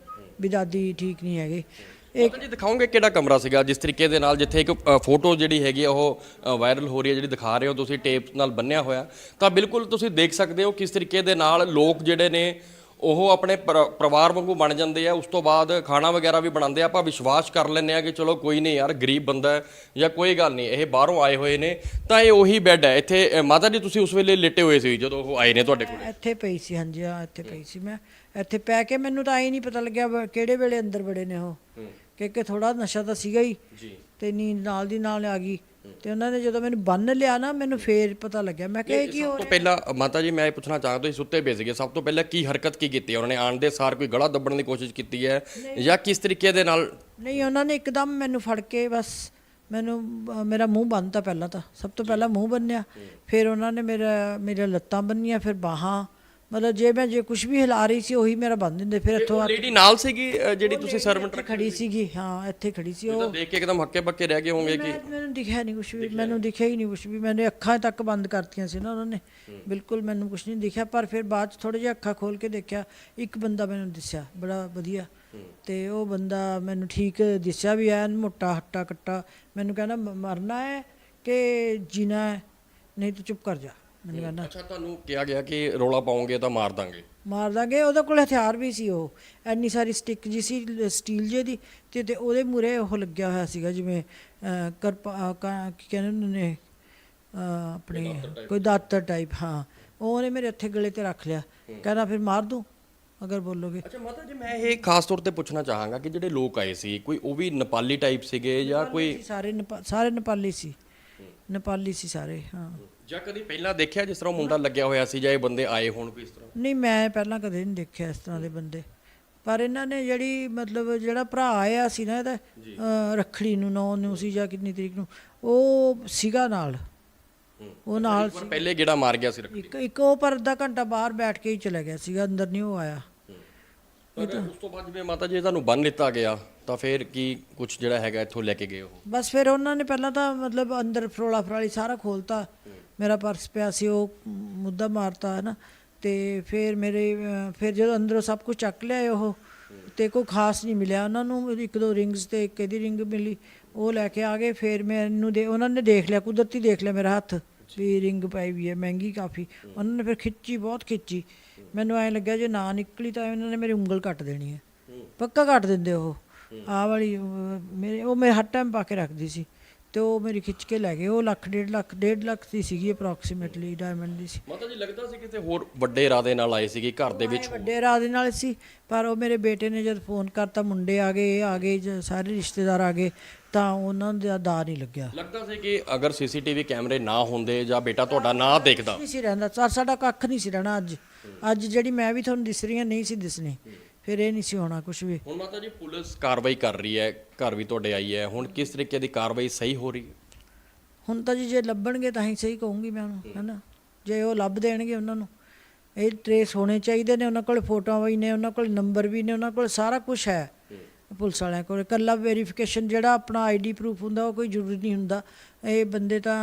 ਵੀ ਦਾਦੀ ਠੀਕ ਨਹੀਂ ਹੈਗੇ। ਇੱਕ ਜੀ ਦਿਖਾਓਗੇ ਕਿਹੜਾ ਕਮਰਾ ਸੀਗਾ ਜਿਸ ਤਰੀਕੇ ਦੇ ਨਾਲ ਜਿੱਥੇ ਇੱਕ ਫੋਟੋ ਜਿਹੜੀ ਹੈਗੀ ਆ ਉਹ ਵਾਇਰਲ ਹੋ ਰਹੀ ਹੈ ਜਿਹੜੀ ਦਿਖਾ ਰਹੇ ਹੋ ਤੁਸੀਂ ਟੇਪ ਨਾਲ ਬੰਨਿਆ ਹੋਇਆ। ਤਾਂ ਬਿਲਕੁਲ ਤੁਸੀਂ ਦੇਖ ਸਕਦੇ ਹੋ ਕਿਸ ਤਰੀਕੇ ਦੇ ਨਾਲ ਲੋਕ ਜਿਹੜੇ ਨੇ ਉਹ ਆਪਣੇ ਪਰ- ਪਰਿਵਾਰ ਵਾਂਗੂ ਬਣ ਜਾਂਦੇ ਆ। ਉਸ ਤੋਂ ਬਾਅਦ ਖਾਣਾ ਵਗੈਰਾ ਵੀ ਬਣਾਉਂਦੇ ਆ। ਆਪਾਂ ਵਿਸ਼ਵਾਸ ਕਰ ਲੈਂਦੇ ਆ ਕਿ ਚਲੋ ਕੋਈ ਨਹੀਂ ਯਾਰ ਗਰੀਬ ਬੰਦਾ ਹੈ ਜਾਂ ਕੋਈ ਗੱਲ ਨਹੀਂ ਇਹ ਬਾਹਰੋਂ ਆਏ ਹੋਏ ਨੇ ਤਾਂ ਇਹ ਉਹੀ ਬੈੱਡ ਹੈ। ਇੱਥੇ ਮਾਤਾ ਜੀ ਤੁਸੀਂ ਉਸ ਵੇਲੇ ਲੇਟੇ ਹੋਏ ਸੀ ਜਦੋਂ ਉਹ ਆਏ ਨੇ ਤੁਹਾਡੇ ਕੋਲ। ਇੱਥੇ ਪਈ ਸੀ ਹਾਂਜੀ ਹਾਂ ਇੱਥੇ ਪਈ ਸੀ ਮੈਂ। ਇੱਥੇ ਪੈ ਕੇ ਮੈਨੂੰ ਤਾਂ ਆਈ ਨਹੀਂ ਪਤਾ ਲੱਗਿਆ ਕਿਹੜੇ ਵੇਲੇ ਅੰਦਰ ਬੜੇ ਨੇ ਉਹ। ਕਿਉਂਕਿ ਥੋੜਾ ਨਸ਼ਾ ਤਾਂ ਸੀਗਾ ਹੀ ਜੀ। ਤੇ ਨੀਂਦ ਨਾਲ ਦੀ ਨਾਲ ਆ ਗਈ। ਤੇ ਉਹਨਾਂ ਨੇ ਜਦੋਂ ਮੈਨੂੰ ਬੰਨ ਲਿਆ ਨਾ ਮੈਨੂੰ ਫੇਰ ਪਤਾ ਲੱਗਿਆ। ਮੈਂ ਕਿਹਾ ਇਹ ਕੀ ਹੋ ਸਭ ਤੋਂ ਪਹਿਲਾਂ ਮਾਤਾ ਜੀ ਮੈਂ ਇਹ ਪੁੱਛਣਾ ਚਾਹੁੰਦਾ ਤੁਸੀਂ ਸੁੱਤੇ ਪਏ ਸੀਗੇ। ਸਭ ਤੋਂ ਪਹਿਲਾਂ ਕੀ ਹਰਕਤ ਕੀ ਕੀਤੀ ਉਹਨਾਂ ਨੇ ਆਣ ਦੇ ਸਾਰ ਕੋਈ ਗਲਾ ਦੱਬਣ ਦੀ ਕੋਸ਼ਿਸ਼ ਕੀਤੀ ਹੈ? ਜਾਂ ਕਿਸ ਤਰੀਕੇ ਦੇ ਨਾਲ? ਨਹੀਂ ਉਹਨਾਂ ਨੇ ਇੱਕਦਮ ਮੈਨੂੰ ਫੜ ਕੇ ਬਸ ਮੈਨੂੰ ਮੇਰਾ ਮੂੰਹ ਬੰਨਤਾ ਪਹਿਲਾਂ ਤਾਂ। ਸਭ ਤੋਂ ਪਹਿਲਾਂ ਮੂੰਹ ਬੰਨਿਆ। ਫਿਰ ਉਹਨਾਂ ਨੇ ਮੇਰਾ ਮੇਰੇ ਲੱਤਾਂ ਬੰਨੀਆਂ ਫਿਰ ਬਾਹਾਂ ਮਤਲਬ ਜੇ ਮੈਂ ਜੇ ਕੁਝ ਵੀ ਹਿਲਾ ਰਹੀ ਸੀ ਉਹੀ ਮੇਰਾ ਬੰਨ ਦਿੰਦੇ ਫਿਰ ਇੱਥੋਂ ਆ ਲੇਡੀ ਨਾਲ ਸੀਗੀ ਅ, ਜਿਹੜੀ ਤੁਸੀਂ ਸਰਵੈਂਟ ਇੱਥੇ ਖੜੀ ਸੀਗੀ? ਹਾਂ ਇੱਥੇ ਖੜੀ ਸੀ ਉਹ ਤਾਂ ਦੇਖ ਕੇ ਇੱਕਦਮ ਹੱਕੇ ਬੱਕੇ ਰਹਿ ਗਏ ਹੋਵੋਗੇ ਕਿ ਮੈਂ- ਮੈਨੂੰ ਦਿਖਿਆ ਨਹੀਂ ਕੁਝ ਵੀ ਮੈਨੂੰ ਦਿਖਿਆ ਹੀ ਨਹੀਂ ਕੁਝ ਵੀ ਮੈंने ਅੱਖਾਂ ਤੱਕ ਬੰਦ ਕਰਤੀਆਂ ਸੀ ਨਾ ਉਹਨਾਂ ਨੇ। ਬਿਲਕੁਲ ਮੈਨੂੰ ਕੁਝ ਨਹੀਂ ਦਿਖਿਆ ਪਰ ਫਿਰ ਬਾਅਦ ਚ ਥੋੜੇ ਜਿਹਾ ਅੱਖਾਂ ਖੋਲ ਕੇ ਦੇਖਿਆ ਇੱਕ ਬੰਦਾ ਮੈਨੂੰ ਦਿਸਿਆ ਬੜਾ ਵਧੀਆ। ਤੇ ਉਹ ਬੰਦਾ ਮੈਨੂੰ ਠੀਕ ਦਿਸਿਆ ਵੀ ਐਨ ਮੋਟਾ ਹੱਟਾ ਕੱਟਾ। ਮੈਨੂੰ ਕਹਿੰਦਾ ਮ- ਮਰਨਾ ਹੈ ਕਿ ਜੀਣਾ ਹੈ ਨਹੀਂ ਤੂੰ ਚੁੱਪ ਕਰ ਜਾ। ਮੈਨੂੰ ਕਹਿੰਦਾ ਅੱਛਾ ਤੁਹਾਨੂੰ ਕਿਹਾ ਗਿਆ ਕਿ ਰੋਲਾ ਪਾਉਂਗੇ ਤਾਂ ਮਾਰ ਦਾਂਗੇ। ਮਾਰ ਦਾਂਗੇ ਉਹਦੇ ਕੋਲ ਹਥਿਆਰ ਵੀ ਸੀ ਉਹ। ਐਨੀ ਸਾਰੀ ਸਟਿਕ ਜੀ ਸੀ ਸਟੀਲ ਜੇ ਦੀ ਤੇ ਤੇ ਉਹਦੇ ਮੂਰੇ ਉਹ ਲੱਗਿਆ ਹੋਇਆ ਸੀਗਾ ਜਿਵੇਂ ਕਰਪਾ ਕਾ- ਕਹਿੰਦੇ ਹੁੰਦੇ ਨੇ ਆਪਣੇ ਕੋਈ ਦਾਤਰ ਟਾਈਪ ਹਾਂ। ਉਹ ਉਹਨੇ ਮੇਰੇ ਹੱਥੇ ਗਲੇ ਤੇ ਰੱਖ ਲਿਆ। ਕਹਿੰਦਾ ਫਿਰ ਮਾਰ ਦੂੰ ਅਗਰ ਬੋਲੋਗੇ। ਅੱਛਾ ਮਾਤਾ ਜੀ ਮੈਂ ਇਹ ਖਾਸ ਤੌਰ ਤੇ ਪੁੱਛਣਾ ਚਾਹਾਂਗਾ ਕਿ ਜਿਹੜੇ ਲੋਕ ਆਏ ਸੀ ਕੋਈ ਉਹ ਵੀ ਨੇਪਾਲੀ ਟਾਈਪ ਸੀਗੇ ਜਾਂ ਕੋਈ ਸਾਰੇ ਸਾਰੇ ਨੇਪਾਲੀ ਸੀ। ਨੇਪਾਲੀ ਸੀ ਸਾਰੇ ਹਾਂ। ਜਾਂ ਕਦੀ ਪਹਿਲਾਂ ਦੇਖਿਆ ਜਿਸ ਤਰ੍ਹਾਂ ਉਹ ਮੁੰਡਾ ਲੱਗਿਆ ਹੋਇਆ ਸੀ ਜਾਂ ਇਹ ਬੰਦੇ ਆਏ ਹੋਣ ਕੋਈ ਇਸ ਤਰ੍ਹਾਂ? ਨਹੀਂ ਮੈਂ ਪਹਿਲਾਂ ਕਦੇ ਨਹੀਂ ਦੇਖਿਆ ਇਸ ਤਰ੍ਹਾਂ ਦੇ ਬੰਦੇ। ਪਰ ਇਹਨਾਂ ਨੇ ਜਿਹੜੀ ਮਤਲਬ ਜਿਹੜਾ ਭਰਾ ਆਇਆ ਸੀ ਨਾ ਇਹਦਾ ਅਹ, ਰੱਖੜੀ ਨੂੰ ਨੌ ਨੂੰ ਸੀ ਜਾਂ ਕਿੰਨੀ ਤਰੀਕ ਨੂੰ ਉਹ ਸੀਗਾ ਨਾਲ। ਉਹ ਨਾਲ ਪਰ ਪਹਿਲੇ ਗੇੜਾ ਮਾਰ ਗਿਆ ਸੀ ਰੱਖੜੀ ਇੱਕ ਇੱਕ ਉਹ ਪਰ ਅੱਧਾ ਘੰਟਾ ਬਾਹਰ ਬੈਠ ਕੇ ਹੀ ਚਲਾ ਗਿਆ ਸੀਗਾ ਅੰਦਰ ਨਹੀਂ ਉਹ ਆਇਆ। ਪਰ ਉਸ ਤੋਂ ਬਾਅਦ ਜਿਵੇਂ ਮਾਤਾ ਜੀ ਤੁਹਾਨੂੰ ਬੰਨ ਲਿੱਤਾ ਗਿਆ ਤਾਂ ਫਿਰ ਕੀ ਕੁਝ ਜਿਹੜਾ ਹੈਗਾ ਇੱਥੋਂ ਲੈ ਕੇ ਗਏ ਉਹ? ਬਸ ਫਿਰ ਉਹਨਾਂ ਨੇ ਪਹਿਲਾਂ ਤਾਂ ਮਤਲਬ ਅੰਦਰ ਫਰੋਲਾ ਫਰਾਲੀ ਸਾਰਾ ਖੋਲਤਾ। ਮੇਰਾ ਪਰਸ ਪਿਆ ਸੀ, ਉਹ ਮੁੱਦਾ ਮਾਰਤਾ, ਹੈ ਨਾ। ਤੇ ਫਿਰ ਮੇਰੇ, ਫਿਰ ਜਦੋਂ ਅੰਦਰੋਂ ਸਭ ਕੁਝ ਚੱਕ ਲਿਆ ਉਹ, ਤੇ ਕੋਈ ਖਾਸ ਨਹੀਂ ਮਿਲਿਆ ਉਹਨਾਂ ਨੂੰ। ਇੱਕ ਦੋ ਰਿੰਗਸ ਤੇ ਇੱਕ ਇਹਦੀ ਰਿੰਗ ਮਿਲੀ, ਉਹ ਲੈ ਕੇ ਆ ਗਏ। ਫਿਰ ਮੈਨੂੰ ਦੇ, ਉਹਨਾਂ ਨੇ ਦੇਖ ਲਿਆ, ਕੁਦਰਤੀ ਦੇਖ ਲਿਆ ਮੇਰਾ ਹੱਥ, ਵੀ ਰਿੰਗ ਪਾਈ ਵੀ ਹੈ, ਮਹਿੰਗੀ ਕਾਫੀ। ਉਹਨਾਂ ਨੇ ਫਿਰ ਖਿੱਚੀ, ਬਹੁਤ ਖਿੱਚੀ। ਮੈਨੂੰ ਐਂ ਲੱਗਿਆ, ਜੇ ਨਾ ਨਿਕਲੀ ਤਾਂ ਇਹਨਾਂ ਨੇ ਮੇਰੀ ਉਂਗਲ ਕੱਟ ਦੇਣੀ ਹੈ। ਪੱਕਾ ਕੱਟ ਦਿੰਦੇ ਉਹ। ਆਹ ਵਾਲੀ ਮੇਰੇ, ਉਹ ਮੇਰੇ ਹਰ ਟਾਈਮ ਪਾ ਕੇ ਰੱਖਦੀ ਸੀ। ਤੇ ਉਹ ਮੇਰੀ ਖਿੱਚ ਕੇ ਲੈ ਗਏ। ਉਹ ਲੱਖ ਡੇਢ ਲੱਖ ਡੇਢ ਲੱਖ ਦੀ ਸੀਗੀ ਅਪਰੋਕਸੀਮੇਟਲੀ ਡਾਇਮੰਡ ਦੀ ਸੀ। ਮਾਤਾ ਜੀ ਲੱਗਦਾ ਸੀ ਕਿਤੇ ਹੋਰ ਵੱਡੇ ਇਰਾਦੇ ਨਾਲ ਆਏ ਸੀਗੇ ਘਰ ਦੇ ਵਿੱਚ। ਵੱਡੇ ਰਾਹ ਦੇ ਨਾਲ ਸੀ ਪਰ ਉਹ ਮੇਰੇ ਬੇਟੇ ਨੇ ਜਦ ਫੋਨ ਕਰਤਾ ਮੁੰਡੇ ਆ ਗਏ ਇਹ ਆ ਗਏ ਜ- ਸਾਰੇ ਰਿਸ਼ਤੇਦਾਰ ਆ ਗਏ ਤਾਂ ਉਹਨਾਂ ਦਾ ਦਾ ਨਹੀਂ ਲੱਗਿਆ। ਲੱਗਦਾ ਸੀ ਕਿ ਅਗਰ ਸੀਸੀਟੀਵੀ ਕੈਮਰੇ ਨਾ ਹੁੰਦੇ ਜਾਂ ਬੇਟਾ ਤੁਹਾਡਾ ਨਾ ਦੇਖਦਾ। ਨਹੀਂ ਸੀ ਰਹਿੰਦਾ। ਸਾਡਾ ਕੱਖ ਨਹੀਂ ਸੀ ਰਹਿਣਾ ਅੱਜ। ਅੱਜ ਜਿਹੜੀ ਮੈਂ ਵੀ ਤੁਹਾਨੂੰ ਦਿਸ ਰਹੀ ਹਾਂ ਨਹੀਂ ਸੀ ਦਿਸਣੀ। ਫਿਰ ਇਹ ਨਹੀਂ ਸੀ ਹੋਣਾ ਕੁਝ ਵੀ। ਹੁਣ ਮਾਤਾ ਜੀ ਪੁਲਿਸ ਕਾਰਵਾਈ ਕਰ ਰਹੀ ਹੈ ਘਰ ਵੀ ਤੁਹਾਡੇ ਆਈ ਹੈ। ਹੁਣ ਕਿਸ ਤਰੀਕੇ ਦੀ ਕਾਰਵਾਈ ਸਹੀ ਹੋ ਰਹੀ ਹੈ? ਹੁਣ ਤਾਂ ਜੀ ਜੇ ਲੱਭਣਗੇ ਤਾਂ ਹੀ ਸਹੀ ਕਹੂੰਗੀ ਮੈਂ ਉਹਨੂੰ ਹੈਨਾ ਜੇ ਉਹ ਲੱਭ ਦੇਣਗੇ ਉਹਨਾਂ ਨੂੰ। ਇਹ ਟਰੇਸ ਹੋਣੇ ਚਾਹੀਦੇ ਨੇ ਉਹਨਾਂ ਕੋਲ ਫੋਟੋਆਂ ਵੀ ਨੇ ਉਹਨਾਂ ਕੋਲ ਨੰਬਰ ਵੀ ਨੇ ਉਹਨਾਂ ਕੋਲ ਸਾਰਾ ਕੁਝ ਹੈ। ਪੁਲਿਸ ਵਾਲਿਆਂ ਕੋਲ। ਕੱਲਾ ਵੈਰੀਫਿਕੇਸ਼ਨ ਜਿਹੜਾ ਆਪਣਾ ਆਈਡੀ ਪ੍ਰੂਫ ਹੁੰਦਾ ਉਹ ਕੋਈ ਜ਼ਰੂਰੀ ਨਹੀਂ ਹੁੰਦਾ। ਇਹ ਬੰਦੇ ਤਾਂ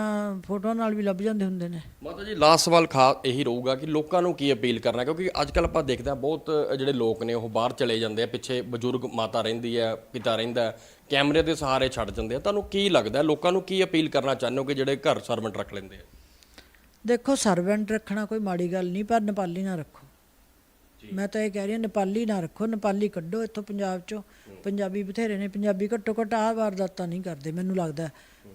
ਫੋਟੋਆਂ ਨਾਲ ਵੀ ਲੱਭ ਜਾਂਦੇ ਹੁੰਦੇ ਨੇ। ਮਾਤਾ ਜੀ ਲਾਸਟ ਸਵਾਲ ਖਾਸ ਇਹੀ ਰਹੂਗਾ ਕਿ ਲੋਕਾਂ ਨੂੰ ਕੀ ਅਪੀਲ ਕਰਨਾ ਕਿਉਂਕਿ ਅੱਜ ਕੱਲ ਆਪਾਂ ਦੇਖਦੇ ਹਾਂ ਬਹੁਤ ਜਿਹੜੇ ਲੋਕ ਨੇ ਉਹ ਬਾਹਰ ਚਲੇ ਜਾਂਦੇ ਆ ਪਿੱਛੇ ਬਜ਼ੁਰਗ ਮਾਤਾ ਰਹਿੰਦੀ ਹੈ ਪਿਤਾ ਰਹਿੰਦਾ ਕੈਮਰੇ ਦੇ ਸਹਾਰੇ ਛੱਡ ਜਾਂਦੇ ਆ। ਤੁਹਾਨੂੰ ਕੀ ਲੱਗਦਾ? ਲੋਕਾਂ ਨੂੰ ਕੀ ਅਪੀਲ ਕਰਨਾ ਚਾਹੁੰਦੇ ਹੋ ਕਿ ਜਿਹੜੇ ਘਰ ਸਰਵੈਂਟ ਰੱਖ ਲੈਂਦੇ ਆ? ਦੇਖੋ ਸਰਵੈਂਟ ਰੱਖਣਾ ਕੋਈ ਮਾੜੀ ਗੱਲ ਨਹੀਂ ਪਰ ਨੇਪਾਲੀ ਨਾ ਰੱਖੋ। ਮੈਂ ਤਾਂ ਇਹ ਕਹਿ ਰਹੀ ਹਾਂ ਨੇਪਾਲੀ ਨਾ ਰੱਖੋ ਨੇਪਾਲੀ ਕੱਢੋ ਇੱਥੋਂ ਪੰਜਾਬ ਚੋਂ। ਪੰਜਾਬੀ ਬਥੇਰੇ ਨੇ ਪੰਜਾਬੀ ਘੱਟੋ ਘੱਟ ਆਹ ਵਾਰਦਾਤਾਂ ਨਹੀਂ ਕਰਦੇ ਮੈਨੂੰ ਲੱਗਦਾ।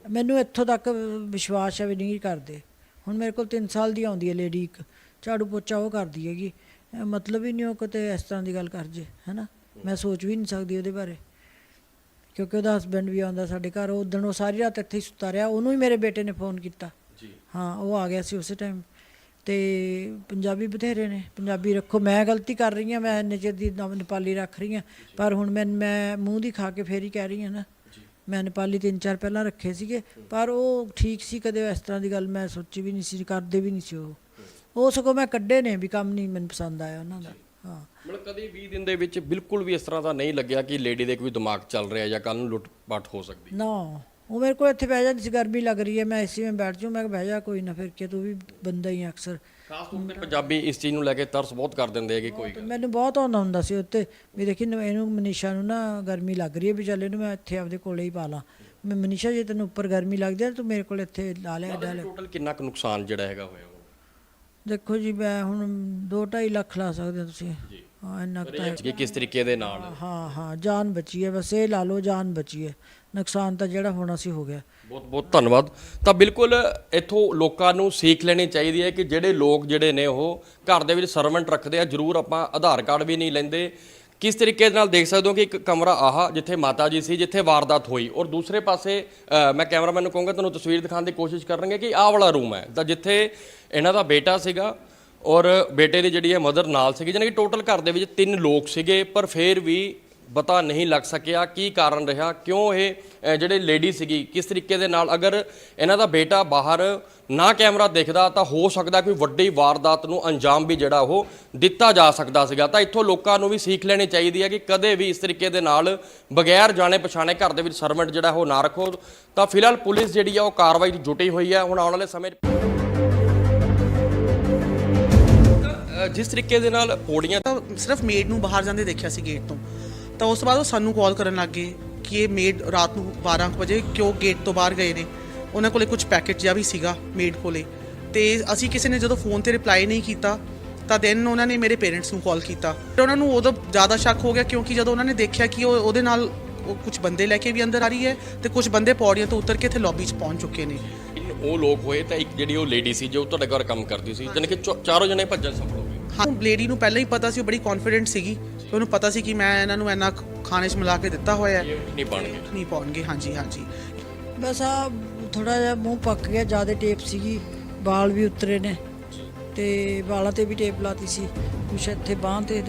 ਮੈਨੂੰ ਇੱਥੋਂ ਤੱਕ ਵਿਸ਼ਵਾਸ ਹੈ ਵੀ ਨਹੀਂ ਕਰਦੇ। ਹੁਣ ਮੇਰੇ ਕੋਲ 3 ਸਾਲ ਦੀ ਆਉਂਦੀ ਹੈ ਲੇਡੀ ਇੱਕ ਝਾੜੂ ਪੋਚਾ ਉਹ ਕਰਦੀ ਹੈਗੀ। ਮਤਲਬ ਹੀ ਨਹੀਂ ਉਹ ਕਿਤੇ ਇਸ ਤਰ੍ਹਾਂ ਦੀ ਗੱਲ ਕਰ ਜੇ ਹੈਨਾ? ਮੈਂ ਸੋਚ ਵੀ ਨਹੀਂ ਸਕਦੀ ਉਹਦੇ ਬਾਰੇ। ਕਿਉਂਕਿ ਉਹਦਾ ਹਸਬੰਡ ਵੀ ਆਉਂਦਾ ਸਾਡੇ ਘਰ ਉਹ ਦਿਨ ਉਹ ਸਾਰੀ ਰਾਤ ਇੱਥੇ ਹੀ ਸੁੱਤਾ ਰਿਹਾ ਉਹਨੂੰ ਹੀ ਮੇਰੇ ਬੇਟੇ ਨੇ ਫੋਨ ਕੀਤਾ। ਜੀ। ਹਾਂ ਉਹ ਆ ਗਿਆ ਸੀ ਉਸੇ ਟਾਈਮ ਤੇ ਪੰਜਾਬੀ ਬਥੇਰੇ ਨੇ। ਪੰਜਾਬੀ ਰੱਖੋ ਮੈਂ ਗਲਤੀ ਕਰ ਰਹੀ ਹਾਂ ਮੈਂ ਇੰਨੇ ਚਿਰ ਦੀ ਨੇਪਾਲੀ ਰੱਖ ਰਹੀ ਹਾਂ ਪਰ ਹੁਣ ਮੈਂ ਮੈਂ ਮੂੰਹ ਦੀ ਖਾ ਕੇ ਫੇਰ ਹੀ ਕਹਿ ਰਹੀ ਹਾਂ ਨਾ। ਮੈਂ ਨੇਪਾਲੀ ਤਿੰਨ ਚਾਰ ਪਹਿਲਾਂ ਰੱਖੇ ਸੀਗੇ ਪਰ ਉਹ ਠੀਕ ਸੀ ਕਦੇ ਇਸ ਤਰ੍ਹਾਂ ਦੀ ਗੱਲ ਮੈਂ ਸੋਚੀ ਵੀ ਨਹੀਂ ਸੀ ਕਰਦੇ ਵੀ ਨਹੀਂ ਸੀ ਉਹ। ਉਹ ਸਗੋਂ ਮੈਂ ਕੱਢੇ ਨੇ ਵੀ ਕੰਮ ਨਹੀਂ ਮੈਨੂੰ ਪਸੰਦ ਆਇਆ ਉਹਨਾਂ ਦਾ। ਹਾਂ। ਮਤਲਬ ਕਦੇ 20 ਦਿਨ ਦੇ ਵਿੱਚ ਬਿਲਕੁਲ ਵੀ ਇਸ ਤਰ੍ਹਾਂ ਦਾ ਨਹੀਂ ਲੱਗਿਆ ਕਿ ਲੇਡੀ ਦੇ ਕੋਈ ਦਿਮਾਗ ਚੱਲ ਰਿਹਾ ਜਾਂ ਕੱਲ ਨੂੰ ਲੁੱਟ-ਪਾਟ ਹੋ ਸਕਦੀ। ਨਾ। ਉਹ ਮੇਰੇ ਕੋਲ ਇੱਥੇ ਬਹਿ ਜਾਂਦੀ ਸੀ ਗਰਮੀ ਲੱਗ ਰਹੀ ਹੈ ਮੈਂ ਏਸੀ ਵਿੱਚ ਬੈਠ ਜਾਊਂ ਮੈਂ ਕਿਹਾ ਬਹਿ ਜਾ ਕੋਈ ਨਾ ਫਿਰ ਕਿ ਤੂੰ ਵੀ ਬੰਦਾ ਹੀ ਅਕਸਰ। ਖਾਸ ਤੌਰ ਤੇ ਪੰਜਾਬੀ ਇਸ ਚੀਜ਼ ਨੂੰ ਲੈ ਕੇ ਤਰਸ ਬਹੁਤ ਕਰ ਦਿੰਦੇ ਕਿ ਕੋਈ। ਮੈਨੂੰ ਬਹੁਤ ਆਉਂਦਾ ਹੁੰਦਾ ਸੀ ਉੱਤੇ ਵੀ ਦੇਖੀ ਨ- ਇਹਨੂੰ ਮਨੀਸ਼ਾ ਨੂੰ ਨਾ ਗਰਮੀ ਲੱਗ ਰਹੀ ਹੈ ਵੀ ਚੱਲ ਇਹਨੂੰ ਮੈਂ ਇੱਥੇ ਆਪਦੇ ਕੋਲੇ ਹੀ ਪਾ ਲਾਂ। ਮੈਂ ਮਨੀਸ਼ਾ ਜੇ ਤੈਨੂੰ ਉੱਪਰ ਗਰਮੀ ਲੱਗਦੀ ਹੈ ਤੂੰ ਮੇਰੇ ਕੋਲ ਇੱਥੇ ਲਾ ਲਿਆ ਡਾਲ ਟੋਟਲ ਕਿੰਨਾ ਕੁ ਨੁਕਸਾਨ ਜਿਹੜਾ ਹੈਗਾ ਹੋਇਆ ਹੋਊ? ਦੇਖੋ ਜੀ ਮੈਂ ਹੁਣ 2.5 ਲੱਖ ਲਾ ਸਕਦੇ ਹੋ ਤੁਸੀਂ। ਹਾਂ ਇੰਨਾ ਕੁ ਤਾਂ ਹੈ। ਕਿ ਕਿਸ ਤਰੀਕੇ ਦੇ ਨਾਲ? ਹਾਂ ਹਾਂ ਜਾਨ ਬਚੀ ਹੈ ਬਸ ਇਹ ਲਾ ਲਓ ਜਾਨ ਬਚੀ ਹੈ। ਨੁਕਸਾਨ ਤਾਂ ਜਿਹੜਾ ਹੋਣਾ ਸੀ ਹੋ ਗਿਆ। ਬਹੁਤ ਬਹੁਤ ਧੰਨਵਾਦ। ਤਾਂ ਬਿਲਕੁਲ ਇੱਥੋਂ ਲੋਕਾਂ ਨੂੰ ਸਿੱਖ ਲੈਣੀ ਚਾਹੀਦੀ ਹੈ ਕਿ ਜਿਹੜੇ ਲੋਕ ਜਿਹੜੇ ਨੇ ਉਹ ਘਰ ਦੇ ਵਿੱਚ ਸਰਵੈਂਟ ਰੱਖਦੇ ਆ ਜਰੂਰ ਆਪਾਂ ਆਧਾਰ ਕਾਰਡ ਵੀ ਨਹੀਂ ਲੈਂਦੇ। ਕਿਸ ਤਰੀਕੇ ਦੇ ਨਾਲ ਦੇਖ ਸਕਦੇ ਹੋ ਕਿ ਇੱਕ ਕਮਰਾ ਆਹ ਜਿੱਥੇ ਮਾਤਾ ਜੀ ਸੀ ਜਿੱਥੇ ਵਾਰਦਾਤ ਹੋਈ। ਔਰ ਦੂਸਰੇ ਪਾਸੇ ਅ, ਮੈਂ ਕੈਮਰਾਮੈਨ ਨੂੰ ਕਹੂੰਗਾ ਤੁਹਾਨੂੰ ਤਸਵੀਰ ਦਿਖਾਉਣ ਦੀ ਕੋਸ਼ਿਸ਼ ਕਰਾਂਗੇ ਕਿ ਆਹ ਵਾਲਾ ਰੂਮ ਹੈ। ਤਾਂ ਜਿੱਥੇ ਇਹਨਾਂ ਦਾ ਬੇਟਾ ਸੀਗਾ ਔਰ ਬੇਟੇ ਦੀ ਜਿਹੜੀ ਹੈ ਮਦਰ ਨਾਲ ਸੀਗੀ ਜਾਣੀ ਕਿ ਟੋਟਲ ਘਰ ਦੇ ਵਿੱਚ ਤਿੰਨ ਲੋਕ ਸੀਗੇ ਪਰ ਫਿਰ ਵੀ ਪਤਾ ਨਹੀਂ ਲੱਗ ਸਕਿਆ ਕੀ ਕਾਰਨ ਰਿਹਾ ਕਿਉਂ ਇਹ ਅ, ਜਿਹੜੇ ਲੇਡੀ ਸੀਗੀ ਕਿਸ ਤਰੀਕੇ ਦੇ ਨਾਲ ਅਗਰ ਇਹਨਾਂ ਦਾ ਬੇਟਾ ਬਾਹਰ ਨਾ ਕੈਮਰਾ ਦੇਖਦਾ ਤਾਂ ਹੋ ਸਕਦਾ ਕੋਈ ਵੱਡੀ ਵਾਰਦਾਤ ਨੂੰ ਅੰਜਾਮ ਵੀ ਜਿਹੜਾ ਉਹ ਦਿੱਤਾ ਜਾ ਸਕਦਾ ਸੀਗਾ। ਤਾਂ ਇੱਥੋਂ ਲੋਕਾਂ ਨੂੰ ਵੀ ਸਿੱਖ ਲੈਣੀ ਚਾਹੀਦੀ ਹੈ ਕਿ ਕਦੇ ਵੀ ਇਸ ਤਰੀਕੇ ਦੇ ਨਾਲ ਬਗੈਰ ਜਾਣੇ ਪਛਾਣੇ ਘਰ ਦੇ ਵਿੱਚ ਸਰਵੈਂਟ ਜਿਹੜਾ ਉਹ ਨਾ ਰੱਖੋ। ਤਾਂ ਫਿਲਹਾਲ ਪੁਲਿਸ ਜਿਹੜੀ ਆ ਉਹ ਕਾਰਵਾਈ 'ਚ ਜੁਟੀ ਹੋਈ ਹੈ। ਹੁਣ ਆਉਣ ਵਾਲੇ ਸਮੇਂ 'ਚ ਜਿਸ ਤਰੀਕੇ ਦੇ ਨਾਲ ਪੌੜੀਆਂ ਤਾਂ ਸਿਰਫ ਮੇਡ ਨੂੰ ਬਾਹਰ ਜਾਂਦੇ ਦੇਖਿਆ ਸੀ ਗੇਟ ਤੋਂ। ਤਾਂ ਉਸ ਤੋਂ ਬਾਅਦ ਉਹ ਸਾਨੂੰ ਕਾਲ ਕਰਨ ਲੱਗ ਗਏ ਕਿ ਇਹ ਮੇਡ ਰਾਤ ਨੂੰ 12 ਕੁ ਵਜੇ ਕਿਉਂ ਗੇਟ ਤੋਂ ਬਾਹਰ ਗਏ ਨੇ। ਉਹਨਾਂ ਕੋਲੇ ਕੁਝ ਪੈਕੇਟ ਜਿਹਾ ਵੀ ਸੀਗਾ ਮੇਡ ਕੋਲੇ। ਤੇ ਅਸੀਂ ਕਿਸੇ ਨੇ ਜਦੋਂ ਫੋਨ ਤੇ ਰਿਪਲਾਈ ਨਹੀਂ ਕੀਤਾ ਤਾਂ ਦੈਨ ਉਹਨਾਂ ਨੇ ਮੇਰੇ ਪੇਰੈਂਟਸ ਨੂੰ ਕਾਲ ਕੀਤਾ। ਤੇ ਉਹਨਾਂ ਨੂੰ ਉਦੋਂ ਜ਼ਿਆਦਾ ਸ਼ੱਕ ਹੋ ਗਿਆ ਕਿਉਂਕਿ ਜਦੋਂ ਉਹਨਾਂ ਨੇ ਦੇਖਿਆ ਕਿ ਉਹ ਉਹਦੇ ਨਾਲ ਕੁਝ ਬੰਦੇ ਲੈ ਕੇ ਵੀ ਅੰਦਰ ਆ ਰਹੀ ਹੈ ਤੇ ਕੁਝ ਬੰਦੇ ਪੌੜੀਆਂ ਤੋਂ ਉਤਰ ਕੇ ਇੱਥੇ ਲੌਬੀ 'ਚ ਪਹੁੰਚ ਚੁੱਕੇ ਨੇ। ਉਹ ਲੋਕ ਹੋਏ ਤਾਂ ਇੱਕ ਜਿਹੜੀ ਉਹ ਲੇਡੀ ਸੀ ਜੋ ਤੁਹਾਡੇ ਘਰ ਕੰਮ ਕਰਦੀ ਸੀ ਜਾਣੀ ਕਿ ਚੋ- ਚਾਰੋਂ ਜਣੇ ਭੱਜਣ ਸਫਲ ਹੋ ਲੇਡੀ ਨੂੰ ਪਹਿਲਾਂ ਹੀ ਪਤਾ ਸੀ ਉਹ ਬੜੀ ਕੌਨਫੀਡੈਂਟ ਸੀਗੀ। ਤੇ ਉਹਨੂੰ ਪਤਾ ਸੀ ਕਿ ਮੈਂ ਇਹਨਾਂ ਨੂੰ ਇੰਨਾ ਖਾਣੇ 'ਚ ਮਿਲਾ ਕੇ ਦਿੱਤਾ ਹੋਇਆ ਹੈ। ਨਹੀਂ ਬਣ ਗਏ ਨਹੀਂ ਪਾਉਣਗੇ ਹਾਂਜੀ ਹਾਂਜੀ। ਬਸ ਆ ਥੋੜਾ ਜਿਹਾ ਮੂੰਹ ਪੱਕ ਗਿਆ ਜ਼ਿਆਦਾ ਟੇਪ ਸੀਗੀ ਵਾਲ ਵੀ ਉਤਰੇ ਨੇ। ਤੇ ਵਾਲਾਂ ਤੇ ਵੀ ਟੇਪ ਲਾਤੀ ਸੀ। ਕੁਛ ਇੱਥੇ ਬਾਂਹ ਤੇ ਤੇ